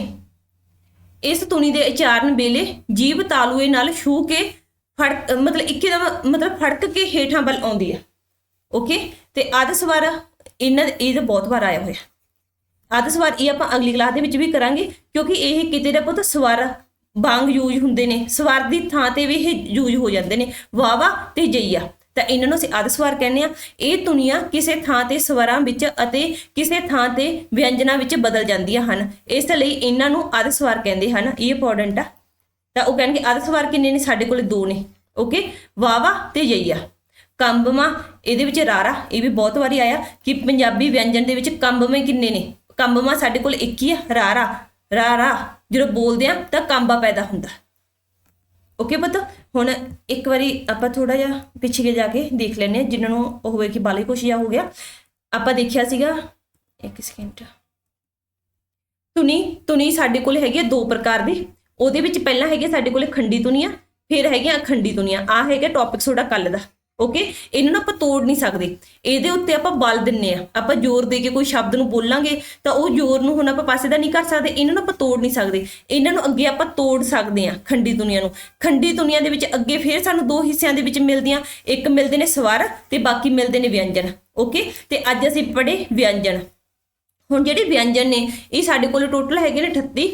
ਇਸ ਧੁਨੀ ਦੇ ਉਚਾਰਨ ਵੇਲੇ ਜੀਭ ਤਾਲੂਏ ਨਾਲ ਛੂ ਕੇ ਫੜ ਮਤਲਬ ਇੱਕੇ ਦਾ ਮਤਲਬ ਫੜਕ ਕੇ ਹੇਠਾਂ ਵੱਲ ਆਉਂਦੀ ਆ। ਓਕੇ ਤੇ ਆਦ ਸਵਾਰ ਇਹਨਾਂ ਇਹ ਤਾਂ ਬਹੁਤ ਵਾਰ ਆਇਆ ਹੋਇਆ। ਆਦ ਸਵਾਰ ਇਹ ਆਪਾਂ ਅਗਲੀ ਕਲਾਸ ਦੇ ਵਿੱਚ ਵੀ ਕਰਾਂਗੇ, ਕਿਉਂਕਿ ਇਹ ਕਿਤੇ ਦਾ ਪੁੱਤ ਸਵਰ ਵਾਂਗ ਯੂਜ਼ ਹੁੰਦੇ ਨੇ। ਸਵਰ ਦੀ ਥਾਂ ਤੇ ਵੀ ਇਹ ਯੂਜ਼ ਹੋ ਜਾਂਦੇ ਨੇ। ਵਾਵਾ ਤੇ ਜਈਆ ਤਾਂ ਇਹਨਾਂ ਨੂੰ ਅਸੀਂ ਆਦ ਸਵਾਰ ਕਹਿੰਦੇ ਆ ਇਹ ਦੁਨੀਆ ਕਿਸੇ ਥਾਂ ਤੇ ਸਵਰਾਂ ਵਿੱਚ ਅਤੇ ਕਿਸੇ ਥਾਂ ਤੇ ਵਿਅੰਜਨਾਂ ਵਿੱਚ ਬਦਲ ਜਾਂਦੀਆਂ ਹਨ। ਇਸ ਲਈ ਇਹਨਾਂ ਨੂੰ ਆਦ ਕਹਿੰਦੇ ਹਨ। ਇਹ ਇੰਪੋਰਟੈਂਟ ਆ। ਤਾਂ ਉਹ ਕਹਿਣਗੇ ਅਰਧ ਕਿੰਨੇ ਨੇ? ਸਾਡੇ ਕੋਲੇ ਦੋ ਨੇ। ਓਕੇ ਵਾਵਾ ਤੇ ਜਈਆ ਕੰਬਮਾ ਇਹਦੇ ਵਿੱਚ ਰਾਰਾ, ਇਹ ਵੀ ਬਹੁਤ ਵਾਰੀ ਆਇਆ ਕਿ ਪੰਜਾਬੀ ਵਿਅੰਜਨ ਦੇ ਵਿੱਚ ਕੰਬਵੇਂ ਕਿੰਨੇ ਨੇ? ਕੰਬਮਾ ਸਾਡੇ ਕੋਲ ਇੱਕ ਹੀ ਆ, ਰਾਰਾ। ਰਾਰਾ, ਜਦੋਂ ਬੋਲਦੇ ਆ ਤਾਂ ਕੰਬਾ ਪੈਦਾ ਹੁੰਦਾ। ਓਕੇ ਪਤਾ, ਹੁਣ ਇੱਕ ਵਾਰੀ ਆਪਾਂ ਥੋੜਾ ਜਿਹਾ ਪਿੱਛੇ ਜਾ ਕੇ ਦੇਖ ਲੈਨੇ ਆ ਜਿਨ੍ਹਾਂ ਨੂੰ ਉਹ ਹੋਵੇ ਕਿ ਬਾਲੇ ਕੁਛ ਜਿਹਾ ਹੋ ਗਿਆ। ਆਪਾਂ ਦੇਖਿਆ ਸੀਗਾ, ਇੱਕ ਸਕਿੰਟ ਤੁਨੀ ਤੁਨੀ ਸਾਡੇ ਕੋਲ ਹੈਗੀ ਆ ਦੋ ਪ੍ਰਕਾਰ ਦੀ। ਉਹਦੇ ਵਿੱਚ ਪਹਿਲਾਂ ਹੈਗੇ ਸਾਡੇ ਕੋਲ ਖੰਡੀ ਤੁਨੀਆਂ ਫਿਰ ਹੈਗੀਆਂ ਅਖੰਡੀ ਤੁਨੀਆਂ ਆ ਹੈਗਾ ਟੌਪਿਕ ਤੁਹਾਡਾ ਕੱਲ ਦਾ। ਓਕੇ ਇਹਨੂੰ ਨਾ ਆਪਾਂ ਤੋੜ ਨਹੀਂ ਸਕਦੇ। ਇਹਦੇ ਉੱਤੇ ਆਪਾਂ ਬਲ ਦਿੰਨੇ ਆ। ਆਪਾਂ ਜ਼ੋਰ ਦੇ ਕੇ ਕੋਈ ਸ਼ਬਦ ਨੂੰ ਬੋਲਾਂਗੇ ਤਾਂ ਉਹ ਜ਼ੋਰ ਨੂੰ ਹੁਣ ਆਪਾਂ ਪਾਸੇ ਦਾ ਨਹੀਂ ਕਰ ਸਕਦੇ। ਇਹਨਾਂ ਨੂੰ ਆਪਾਂ ਤੋੜ ਨਹੀਂ ਸਕਦੇ। ਇਹਨਾਂ ਨੂੰ ਅੱਗੇ ਆਪਾਂ ਤੋੜ ਸਕਦੇ ਆ ਖੰਡੀ ਦੁਨੀਆ ਨੂੰ। ਖੰਡੀ ਦੁਨੀਆ ਦੇ ਵਿੱਚ ਅੱਗੇ ਫਿਰ ਸਾਨੂੰ ਦੋ ਹਿੱਸਿਆਂ ਦੇ ਵਿੱਚ ਮਿਲਦੀਆਂ। ਇੱਕ ਮਿਲਦੇ ਨੇ ਸਵਰ ਤੇ ਬਾਕੀ ਮਿਲਦੇ ਨੇ ਵਿਅੰਜਨ। ਓਕੇ ਤੇ ਅੱਜ ਅਸੀਂ ਪੜ੍ਹੇ ਵਿਅੰਜਨ। ਹੁਣ ਜਿਹੜੇ ਵਿਅੰਜਨ ਨੇ, ਇਹ ਸਾਡੇ ਕੋਲ ਟੋਟਲ ਹੈਗੇ ਨੇ 38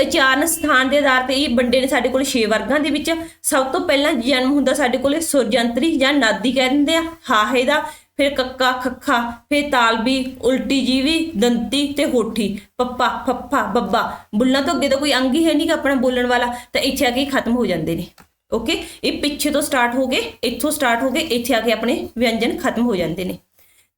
ਉਚਾਰਨ ਸਥਾਨ ਦੇ ਆਧਾਰ ਤੇ ਇਹ ਵੰਡੇ ਨੇ ਸਾਡੇ ਕੋਲ 6 ਵਰਗਾਂ ਦੇ ਵਿੱਚ ਸਭ ਤੋਂ ਪਹਿਲਾਂ ਜਨਮ ਹੁੰਦਾ ਸਾਡੇ ਕੋਲੇ ਸੁਰਜੰਤਰੀ ਜਾਂ ਨਾਦੀ ਕਹਿ ਦਿੰਦੇ ਆ, ਹਾਹੇ ਦਾ, ਫਿਰ ਕੱਕਾ, ਖੱਖਾ, ਫਿਰ ਤਾਲਬੀ, ਉਲਟੀ ਜੀਵੀ, ਦੰਤੀ ਤੇ ਹੋਠੀ, ਪੱਪਾ, ਫੱਫਾ, ਬੱਬਾ। ਬੁੱਲਾਂ ਤੋਂ ਅੱਗੇ ਤਾਂ ਕੋਈ ਅੰਗ ਹੀ ਹੈ ਨਹੀਂ ਕਿ ਆਪਣਾ ਬੋਲਣ ਵਾਲਾ, ਤਾਂ ਇੱਥੇ ਆ ਕੇ ਖਤਮ ਹੋ ਜਾਂਦੇ ਨੇ। ਓਕੇ? ਇਹ ਪਿੱਛੇ ਤੋਂ ਸਟਾਰਟ ਹੋ ਗਏ, ਇੱਥੋਂ ਸਟਾਰਟ ਹੋ ਗਏ, ਇੱਥੇ ਆ ਕੇ ਆਪਣੇ ਵਿਅੰਜਨ ਖਤਮ ਹੋ ਜਾਂਦੇ ਨੇ।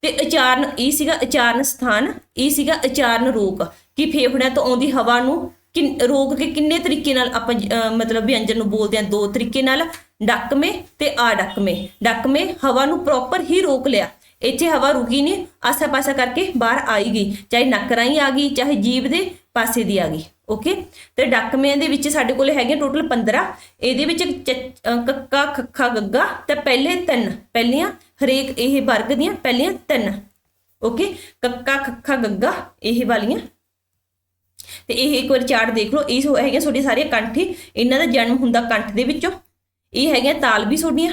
ਤੇ ਅਚਾਰਨ, ਇਹ ਸੀਗਾ ਅਚਾਰਨ ਸਥਾਨ, ਇਹ ਸੀਗਾ ਅਚਾਰਨ ਰੋਕ ਕਿ ਫੇਫੜਿਆਂ ਤੋਂ ਆਉਂਦੀ ਹਵਾ ਨੂੰ ਕਿ ਰੋਕ ਕੇ ਕਿੰਨੇ ਤਰੀਕੇ ਨਾਲ ਆਪਾਂ ਮਤਲਬ ਵਿਅੰਜਨ ਨੂੰ ਬੋਲਦੇ ਆ ਦੋ ਤਰੀਕੇ ਨਾਲ ਡੱਕਵੇਂ ਤੇ ਆ ਡੱਕਵੇਂ ਡੱਕਵੇਂ ਹਵਾ ਨੂੰ ਪ੍ਰੋਪਰ ਹੀ ਰੋਕ ਲਿਆ। ਇੱਥੇ ਹਵਾ ਰੁਕੀ ਨਹੀਂ ਆਸਾ-ਪਾਸਾ ਕਰਕੇ ਬਾਹਰ ਆਈ ਗਈ। ਚਾਹੇ ਨੱਕ ਰਾਹੀਂ ਆ ਗਈ, ਚਾਹੇ ਜੀਭ ਦੇ ਪਾਸੇ ਦੀ ਆ ਗਈ ਓਕੇ ਤੇ ਡੱਕਮਿਆਂ ਦੇ ਵਿੱਚ ਸਾਡੇ ਕੋਲ ਹੈਗੇ ਟੋਟਲ 15 ਇਹਦੇ ਵਿੱਚ ਚ- ਅਹ ਕੱਕਾ, ਖੱਖਾ, ਗੱਗਾ, ਤੇ ਪਹਿਲੇ ਤਿੰਨ। ਪਹਿਲੀਆਂ ਹਰੇਕ ਇਹ ਵਰਗ ਦੀਆਂ, ਪਹਿਲੀਆਂ ਤਿੰਨ। ਓਕੇ ਕੱਕਾ, ਖੱਖਾ, ਗੱਗਾ, ਇਹ ਵਾਲੀਆਂ ਤੇ ਇਹ ਇੱਕ ਵਾਰ ਚਾਰਟ ਦੇਖ ਲਓ, ਇਹ ਹੈਗੀਆਂ ਤੁਹਾਡੀਆਂ ਸਾਰੀਆਂ ਕੰਠ, ਇਹਨਾਂ ਦਾ ਜਨਮ ਹੁੰਦਾ ਕੰਠ ਦੇ ਵਿੱਚੋਂ। ਇਹ ਹੈਗੀਆਂ ਤਾਲ ਵੀ ਤੁਹਾਡੀਆਂ,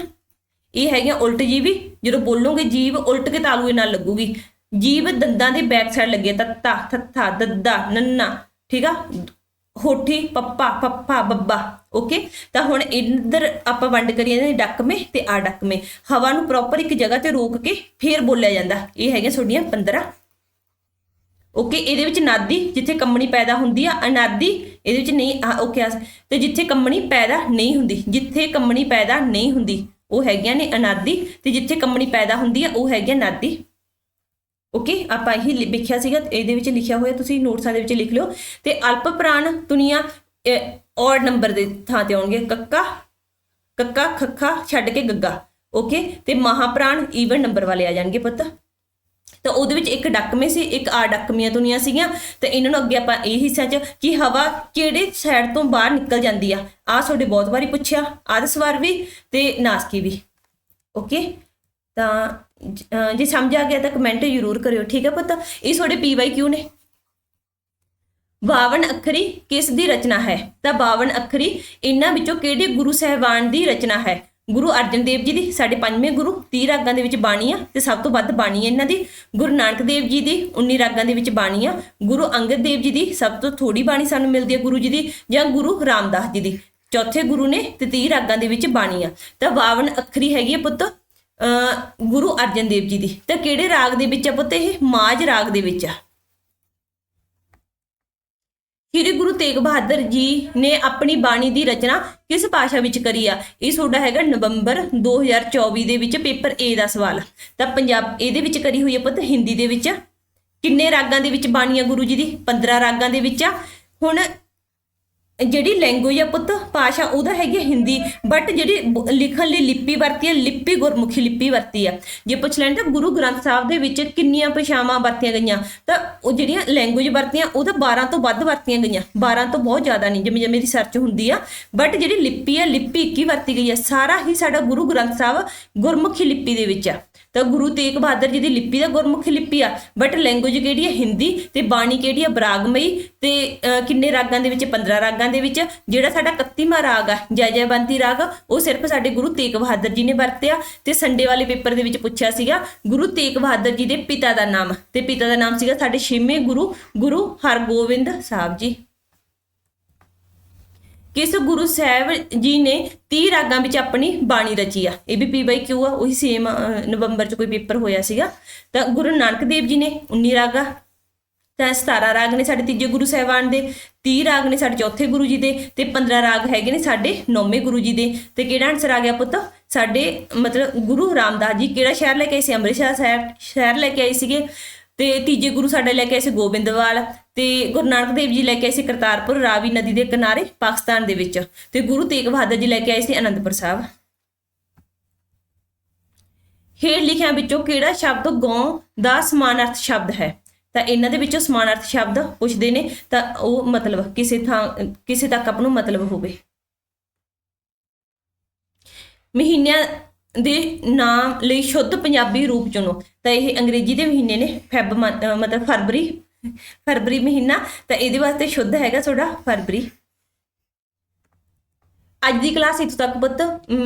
ਇਹ ਹੈਗੀਆਂ ਉਲਟ ਜੀਵੀ ਜਦੋਂ ਬੋਲੋਗੇ ਜੀਵ ਉਲਟ ਕੇ ਤਾਲੂਏ ਨਾਲ ਲੱਗੂਗੀ। ਜੀਵ ਦੰਦਾਂ ਦੇ ਬੈਕ ਸਾਈਡ ਲੱਗੇ, ਤੱਤਾ, ਥੱਥਾ, ਦੱਦਾ, ਨੰਨਾ, ਠੀਕ ਆ? ਹੋਠੀ, ਪੱਪਾ ਪੱਪਾ, ਬੱਬਾ, ਓਕੇ? ਤਾਂ ਹੁਣ ਇੰਦਰ ਆਪਾਂ ਵੰਡ ਕਰੀਏ ਨੇ ਡੱਕਵੇਂ ਤੇ ਆ ਡੱਕਵੇਂ। ਹਵਾ ਨੂੰ ਪ੍ਰੋਪਰ ਇੱਕ ਜਗ੍ਹਾ ਤੇ ਰੋਕ ਕੇ ਫੇਰ ਬੋਲਿਆ ਜਾਂਦਾ। ਇਹ ਹੈਗੀਆਂ ਤੁਹਾਡੀਆਂ 15 ਓਕੇ, ਇਹਦੇ ਵਿੱਚ ਨਾਦੀ ਜਿੱਥੇ ਕੰਮਣੀ ਪੈਦਾ ਹੁੰਦੀ ਆ, ਅਨਾਦੀ ਇਹਦੇ ਵਿੱਚ ਨਹੀਂ ਓਕੇ ਤੇ ਜਿੱਥੇ ਕੰਮਣੀ ਪੈਦਾ ਨਹੀਂ ਹੁੰਦੀ, ਜਿੱਥੇ ਕੰਮਣੀ ਪੈਦਾ ਨਹੀਂ ਹੁੰਦੀ, ਉਹ ਹੈਗੀਆਂ ਨੇ ਅਨਾਦੀ, ਤੇ ਜਿੱਥੇ ਕੰਮਣੀ ਪੈਦਾ ਹੁੰਦੀ ਆ, ਉਹ ਹੈਗੀਆਂ ਨਾਦੀ। ਓਕੇ, ਆਪਾਂ ਇਹੀ ਲਿ- ਲਿਖਿਆ ਸੀਗਾ, ਇਹਦੇ ਵਿੱਚ ਲਿਖਿਆ ਹੋਇਆ, ਤੁਸੀਂ ਨੋਟਸਾਂ ਦੇ ਵਿੱਚ ਲਿਖ ਲਿਓ। ਤੇ ਅਲਪ ਪ੍ਰਾਣ ਦੁਨੀਆ ਔਰ ਨੰਬਰ ਦੇ ਥਾਂ ਤੇ ਆਉਣਗੇ, ਕੱਕਾ ਕੱਕਾ, ਖੱਖਾ, ਛੱਡ ਕੇ ਗੱਗਾ। ਓਕੇ, ਤੇ ਮਹਾਪ੍ਰਾਣ ਈਵਨ ਨੰਬਰ ਵਾਲੇ ਆ ਜਾਣਗੇ ਪੁੱਤ। ਤਾਂ ਉਹਦੇ ਵਿੱਚ ਇੱਕ ਡੱਕਵੇਂ ਸੀ, ਇੱਕ ਆ ਡੱਕਮੀਆਂ ਦੁਨੀਆਂ ਸੀਗੀਆਂ, ਤੇ ਇਹਨਾਂ ਨੂੰ ਅੱਗੇ ਆਪਾਂ ਇਹ ਹਿੱਸਾ 'ਚ ਕਿ ਹਵਾ ਕਿਹੜੇ ਸਾਈਡ ਤੋਂ ਬਾਹਰ ਨਿਕਲ ਜਾਂਦੀ ਆ। ਆ ਤੁਹਾਡੇ ਬਹੁਤ ਵਾਰੀ ਪੁੱਛਿਆ ਆਦ ਸਵਾਰ ਵੀ ਤੇ ਨਾਸਕੀ ਵੀ। ਓਕੇ? ਤਾਂ ਜੇ ਸਮਝ ਆ ਗਿਆ ਤਾਂ ਕਮੈਂਟ ਜ਼ਰੂਰ ਕਰਿਓ, ਠੀਕ ਹੈ ਪੁੱਤ? ਇਹ ਤੁਹਾਡੇ ਪੀਵਾਈ ਨੇ? 52 ਅੱਖਰੀ ਕਿਸ ਦੀ ਰਚਨਾ ਹੈ? ਤਾਂ 52 ਅੱਖਰੀ ਇਹਨਾਂ ਵਿੱਚੋਂ ਕਿਹੜੇ ਗੁਰੂ ਸਹਿਬਾਨ ਦੀ ਰਚਨਾ ਹੈ? ਗੁਰੂ ਅਰਜਨ ਦੇਵ ਜੀ ਦੀ, ਸਾਡੇ ਪੰਜਵੇਂ ਗੁਰੂ 30 ਰਾਗਾਂ ਦੇ ਵਿੱਚ ਬਾਣੀ ਆ ਤੇ ਸਭ ਤੋਂ ਵੱਧ ਬਾਣੀ ਹੈ ਇਹਨਾਂ ਦੀ, ਗੁਰੂ ਨਾਨਕ ਦੇਵ ਜੀ ਦੀ 19 ਰਾਗਾਂ ਦੇ ਵਿੱਚ ਬਾਣੀ ਆ ਗੁਰੂ ਅੰਗਦ ਦੇਵ ਜੀ ਦੀ, ਸਭ ਤੋਂ ਥੋੜੀ ਬਾਣੀ ਸਾਨੂੰ ਮਿਲਦੀ ਹੈ ਗੁਰੂ ਜੀ ਦੀ, ਜਾਂ ਗੁਰੂ ਰਾਮਦਾਸ ਜੀ ਦੀ। ਚੌਥੇ ਗੁਰੂ ਨੇ ਤੇ 30 ਰਾਗਾਂ ਦੇ ਵਿੱਚ ਬਾਣੀ ਆ ਤਾਂ 52 ਅੱਖਰੀ ਹੈਗੀ ਹੈ ਪੁੱਤ ਗੁਰੂ ਅਰਜਨ ਦੇਵ ਜੀ ਦੀ। ਤਾਂ ਕਿਹੜੇ ਰਾਗ ਦੇ ਵਿੱਚ ਆ ਪੁੱਤ ਇਹ? ਮਾਜ ਰਾਗ ਦੇ ਵਿੱਚ ਆ। ਸ੍ਰੀ ਗੁਰੂ ਤੇਗ ਬਹਾਦਰ ਜੀ ਨੇ ਆਪਣੀ ਬਾਣੀ ਦੀ ਰਚਨਾ ਕਿਸ ਭਾਸ਼ਾ ਵਿੱਚ ਕਰੀ ਆ? ਇਹ ਤੁਹਾਡਾ ਹੈਗਾ ਨਵੰਬਰ 2024 ਦੇ ਵਿੱਚ ਪੇਪਰ A ਦਾ ਸਵਾਲ। ਤਾਂ ਪੰਜਾਬ, ਇਹਦੇ ਵਿੱਚ ਕਰੀ ਹੋਈ ਹੈ ਪੁੱਤ, ਹਿੰਦੀ ਦੇ ਵਿੱਚ। ਕਿੰਨੇ ਰਾਗਾਂ ਦੇ ਵਿੱਚ ਬਾਣੀ ਆ ਗੁਰੂ ਜੀ ਦੀ? 15 ਰਾਗਾਂ ਦੇ ਵਿੱਚ ਆ। ਹੁਣ ਜਿਹੜੀ ਲੈਂਗੁਏਜ ਆ ਪੁੱਤ, ਭਾਸ਼ਾ ਉਹਦਾ ਹੈਗੀ ਆ ਹਿੰਦੀ ਬਟ ਜਿਹੜੀ ਲਿਖਣ ਲਈ ਲਿਪੀ ਵਰਤੀ ਹੈ ਲਿਪੀ ਗੁਰਮੁਖੀ ਲਿਪੀ ਵਰਤੀ ਆ। ਜੇ ਪੁੱਛ ਲੈਣ ਤਾਂ ਗੁਰੂ ਗ੍ਰੰਥ ਸਾਹਿਬ ਦੇ ਵਿੱਚ ਕਿੰਨੀਆਂ ਭਾਸ਼ਾਵਾਂ ਵਰਤੀਆਂ ਗਈਆਂ, ਤਾਂ ਉਹ ਜਿਹੜੀਆਂ ਲੈਂਗੁਏਜ ਵਰਤੀਆਂ ਉਹ ਤਾਂ 12 ਤੋਂ ਵੱਧ ਵਰਤੀਆਂ ਗਈਆਂ। 12 ਤੋਂ ਬਹੁਤ ਜ਼ਿਆਦਾ ਨਹੀਂ, ਜਿਵੇਂ ਜਿਵੇਂ ਰਿਸਰਚ ਹੁੰਦੀ ਆ। ਬਟ ਜਿਹੜੀ ਲਿਪੀ ਆ, ਲਿਪੀ ਇੱਕ ਹੀ ਵਰਤੀ ਗਈ ਆ। ਸਾਰਾ ਹੀ ਸਾਡਾ ਗੁਰੂ ਗ੍ਰੰਥ ਸਾਹਿਬ ਗੁਰਮੁਖੀ ਲਿਪੀ ਦੇ ਵਿੱਚ ਆ। ਤਾਂ ਗੁਰੂ ਤੇਗ ਬਹਾਦਰ ਜੀ ਦੀ ਲਿਪੀ ਦਾ ਗੁਰਮੁਖੀ ਲਿਪੀ ਆ। ਬਟ ਲੈਂਗੁਏਜ ਕਿਹੜੀ ਹੈ ਹਿੰਦੀ ਤੇ ਬਾਣੀ ਕਿਹੜੀ ਆ? ਬਰਾਗਮਈ ਤੇ ਕਿੰਨੇ ਰਾਗਾਂ ਦੇ ਵਿੱਚ? 15 ਰਾਗਾਂ ਦੇ ਵਿੱਚ। ਜਿਹੜਾ ਸਾਡਾ 31ਵਾਂ ਰਾਗ ਆ, ਜੈ ਜੈਵੰਤੀ ਰਾਗ, ਉਹ ਸਿਰਫ ਸਾਡੇ ਗੁਰੂ ਤੇਗ ਬਹਾਦਰ ਜੀ ਨੇ ਵਰਤਿਆ। ਤੇ ਸੰਡੇ ਵਾਲੇ ਪੇਪਰ ਦੇ ਵਿੱਚ ਪੁੱਛਿਆ ਸੀਗਾ, ਗੁਰੂ ਤੇਗ ਬਹਾਦਰ ਜੀ ਦੇ ਪਿਤਾ ਦਾ ਨਾਮ। ਤੇ ਪਿਤਾ ਦਾ ਨਾਮ ਸੀਗਾ ਸਾਡੇ ਛੇਵੇਂ ਗੁਰੂ ਗੁਰੂ ਹਰਗੋਬਿੰਦ ਸਾਹਿਬ ਜੀ। ਕਿਸ ਗੁਰੂ ਸਾਹਿਬ ਜੀ ਨੇ 30 ਰਾਗਾਂ ਵਿੱਚ ਆਪਣੀ ਬਾਣੀ ਰਚੀ ਆ? ਇਹ ਵੀ ਪੀ ਬਾਈ ਕਿਉਂ ਆ, ਉਹੀ ਸੇਮ ਨਵੰਬਰ ਚ ਕੋਈ ਪੇਪਰ ਹੋਇਆ ਸੀਗਾ। ਤਾਂ ਗੁਰੂ ਨਾਨਕ ਦੇਵ ਜੀ ਨੇ 19 ਰਾਗਾ ਤਾਂ 17 ਰਾਗ ਨੇ ਸਾਡੇ ਤੀਜੇ ਗੁਰੂ ਸਾਹਿਬਾਨ ਦੇ 30 ਰਾਗ ਨੇ ਸਾਡੇ ਚੌਥੇ ਗੁਰੂ ਜੀ ਦੇ ਤੇ 15 ਰਾਗ ਹੈਗੇ ਨੇ ਸਾਡੇ ਨੌਵੇਂ ਗੁਰੂ ਜੀ ਦੇ। ਤੇ ਕਿਹੜਾ ਆਨਸਰ ਆ ਗਿਆ ਪੁੱਤ? ਸਾਡੇ ਮਤਲਬ ਗੁਰੂ ਰਾਮਦਾਸ ਜੀ ਕਿਹੜਾ ਸ਼ਹਿਰ ਲੈ ਕੇ ਆਏ ਸੀ? ਅੰਮ੍ਰਿਤਸਰ ਸ਼ਹਿਰ ਸ਼ਹਿਰ ਲੈ ਕੇ ਆਏ ਸੀਗੇ। ਤੇ ਤੀਜੇ ਗੁਰੂ ਸਾਡੇ ਲੈ ਕੇ ਆਏ ਸੀ ਗੋਬਿੰਦਵਾਲ ਤੇ ਗੁਰੂ ਨਾਨਕ ਦੇਵ ਜੀ ਲੈ ਕੇ ਆਏ ਸੀ ਕਰਤਾਰਪੁਰ ਰਾਵੀ ਨਦੀ ਦੇ ਕਿਨਾਰੇ ਪਾਕਿਸਤਾਨ ਦੇ ਵਿੱਚ ਤੇ ਗੁਰੂ ਤੇਗ ਬਹਾਦਰ ਜੀ ਲੈ ਕੇ ਆਏ ਸੀ ਅਨੰਦਪੁਰ ਸਾਹਿਬ। ਹੇਠ ਲਿਖਿਆਂ ਵਿੱਚੋਂ ਕਿਹੜਾ ਸ਼ਬਦ ਗੌ ਦਾ ਸਮਾਨਾਰਥ ਸ਼ਬਦ ਹੈ? ਤਾਂ ਇਹਨਾਂ ਦੇ ਵਿੱਚੋਂ ਸਮਾਨਾਰਥ ਸ਼ਬਦ ਪੁੱਛਦੇ ਨੇ, ਤਾਂ ਉਹ ਮਤਲਬ ਕਿਸੇ ਥਾਂ, ਕਿਸੇ ਤੱਕ ਆਪ ਨੂੰ ਮਤਲਬ ਹੋਵੇ। ਮਹੀਨਿਆਂ ਦੇ ਨਾਮ ਲਈ ਸ਼ੁੱਧ ਪੰਜਾਬੀ ਰੂਪ ਚੁਣੋ। ਤਾਂ ਇਹ ਅੰਗਰੇਜ਼ੀ ਦੇ ਮਹੀਨੇ ਨੇ, ਫੈਬ ਅਹ ਮਤਲਬ ਫਰਵਰੀ ਫਰਵਰੀ ਮਹੀਨਾ। ਤਾਂ ਇਹਦੇ ਵਾਸਤੇ ਸ਼ੁੱਧ ਹੈਗਾ ਤੁਹਾਡਾ ਫਰਵਰੀ। ਅੱਜ ਦੀ ਕਲਾਸ ਇੱਥੋਂ ਤੱਕ ਪੁੱਤ।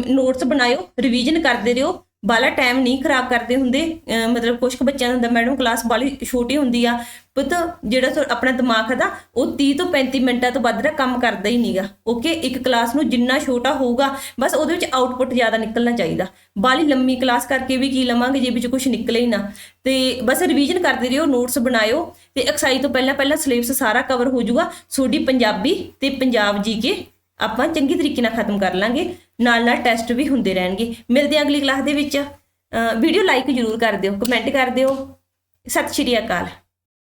ਨੋਟਸ ਬਣਾਇਓ ਰਿਵੀਜ਼ਨ ਕਰਦੇ ਰਹੋ। ਬਾਲਾ ਟਾਈਮ ਨਹੀਂ ਖਰਾਬ ਕਰਦੇ ਹੁੰਦੇ। ਮਤਲਬ ਕੁਝ ਕੁ ਬੱਚਿਆਂ ਦਾ ਹੁੰਦਾ ਮੈਡਮ ਕਲਾਸ ਬਾਲੀ ਛੋਟੀ ਹੁੰਦੀ ਆ। ਪੁੱਤ, ਜਿਹੜਾ ਤੁਹਾ- ਆਪਣਾ ਦਿਮਾਗ ਦਾ ਉਹ 30 ਤੋਂ 35 ਮਿੰਟਾਂ ਤੋਂ ਵੱਧ ਦਾ ਕੰਮ ਕਰਦਾ ਹੀ ਨਹੀਂਗਾ। ਓਕੇ ਇੱਕ ਕਲਾਸ ਨੂੰ ਜਿੰਨਾ ਛੋਟਾ ਹੋਊਗਾ, ਬਸ ਉਹਦੇ ਵਿੱਚ ਆਊਟਪੁੱਟ ਜ਼ਿਆਦਾ ਨਿਕਲਣਾ ਚਾਹੀਦਾ। ਬਾਲੀ ਲੰਮੀ ਕਲਾਸ ਕਰਕੇ ਵੀ ਕੀ ਲਵਾਂਗੇ ਜੇ ਵਿੱਚ ਕੁਝ ਨਿਕਲੇ ਹੀ ਨਾ। ਤੇ ਬਸ ਰਿਵੀਜ਼ਨ ਕਰਦੇ ਰਹੋ ਨੋਟਸ ਬਣਾਇਓ। ਤੇ ਐਕਸਾਈਜ਼ ਤੋਂ ਪਹਿਲਾਂ ਪਹਿਲਾਂ ਸਿਲੇਬਸ ਸਾਰਾ ਕਵਰ ਹੋ ਜਾਊਗਾ ਤੁਹਾਡੀ ਪੰਜਾਬੀ ਤੇ ਪੰਜਾਬ ਜੀਕੇ ਆਪਾਂ ਚੰਗੀ ਤਰੀਕੇ ਨਾਲ ਖਤਮ ਕਰ ਲਾਂਗੇ, ਨਾਲ ਨਾਲ ਟੈਸਟ ਵੀ ਹੁੰਦੇ ਰਹਿਣਗੇ। ਮਿਲਦੇ ਹਾਂ ਅਗਲੀ ਕਲਾਸ ਦੇ ਵਿੱਚ। ਵੀਡੀਓ ਲਾਈਕ ਜ਼ਰੂਰ ਕਰ ਦਿਓ ਕਮੈਂਟ ਕਰ ਦਿਓ। ਸਤਿ ਸ਼੍ਰੀ ਅਕਾਲ।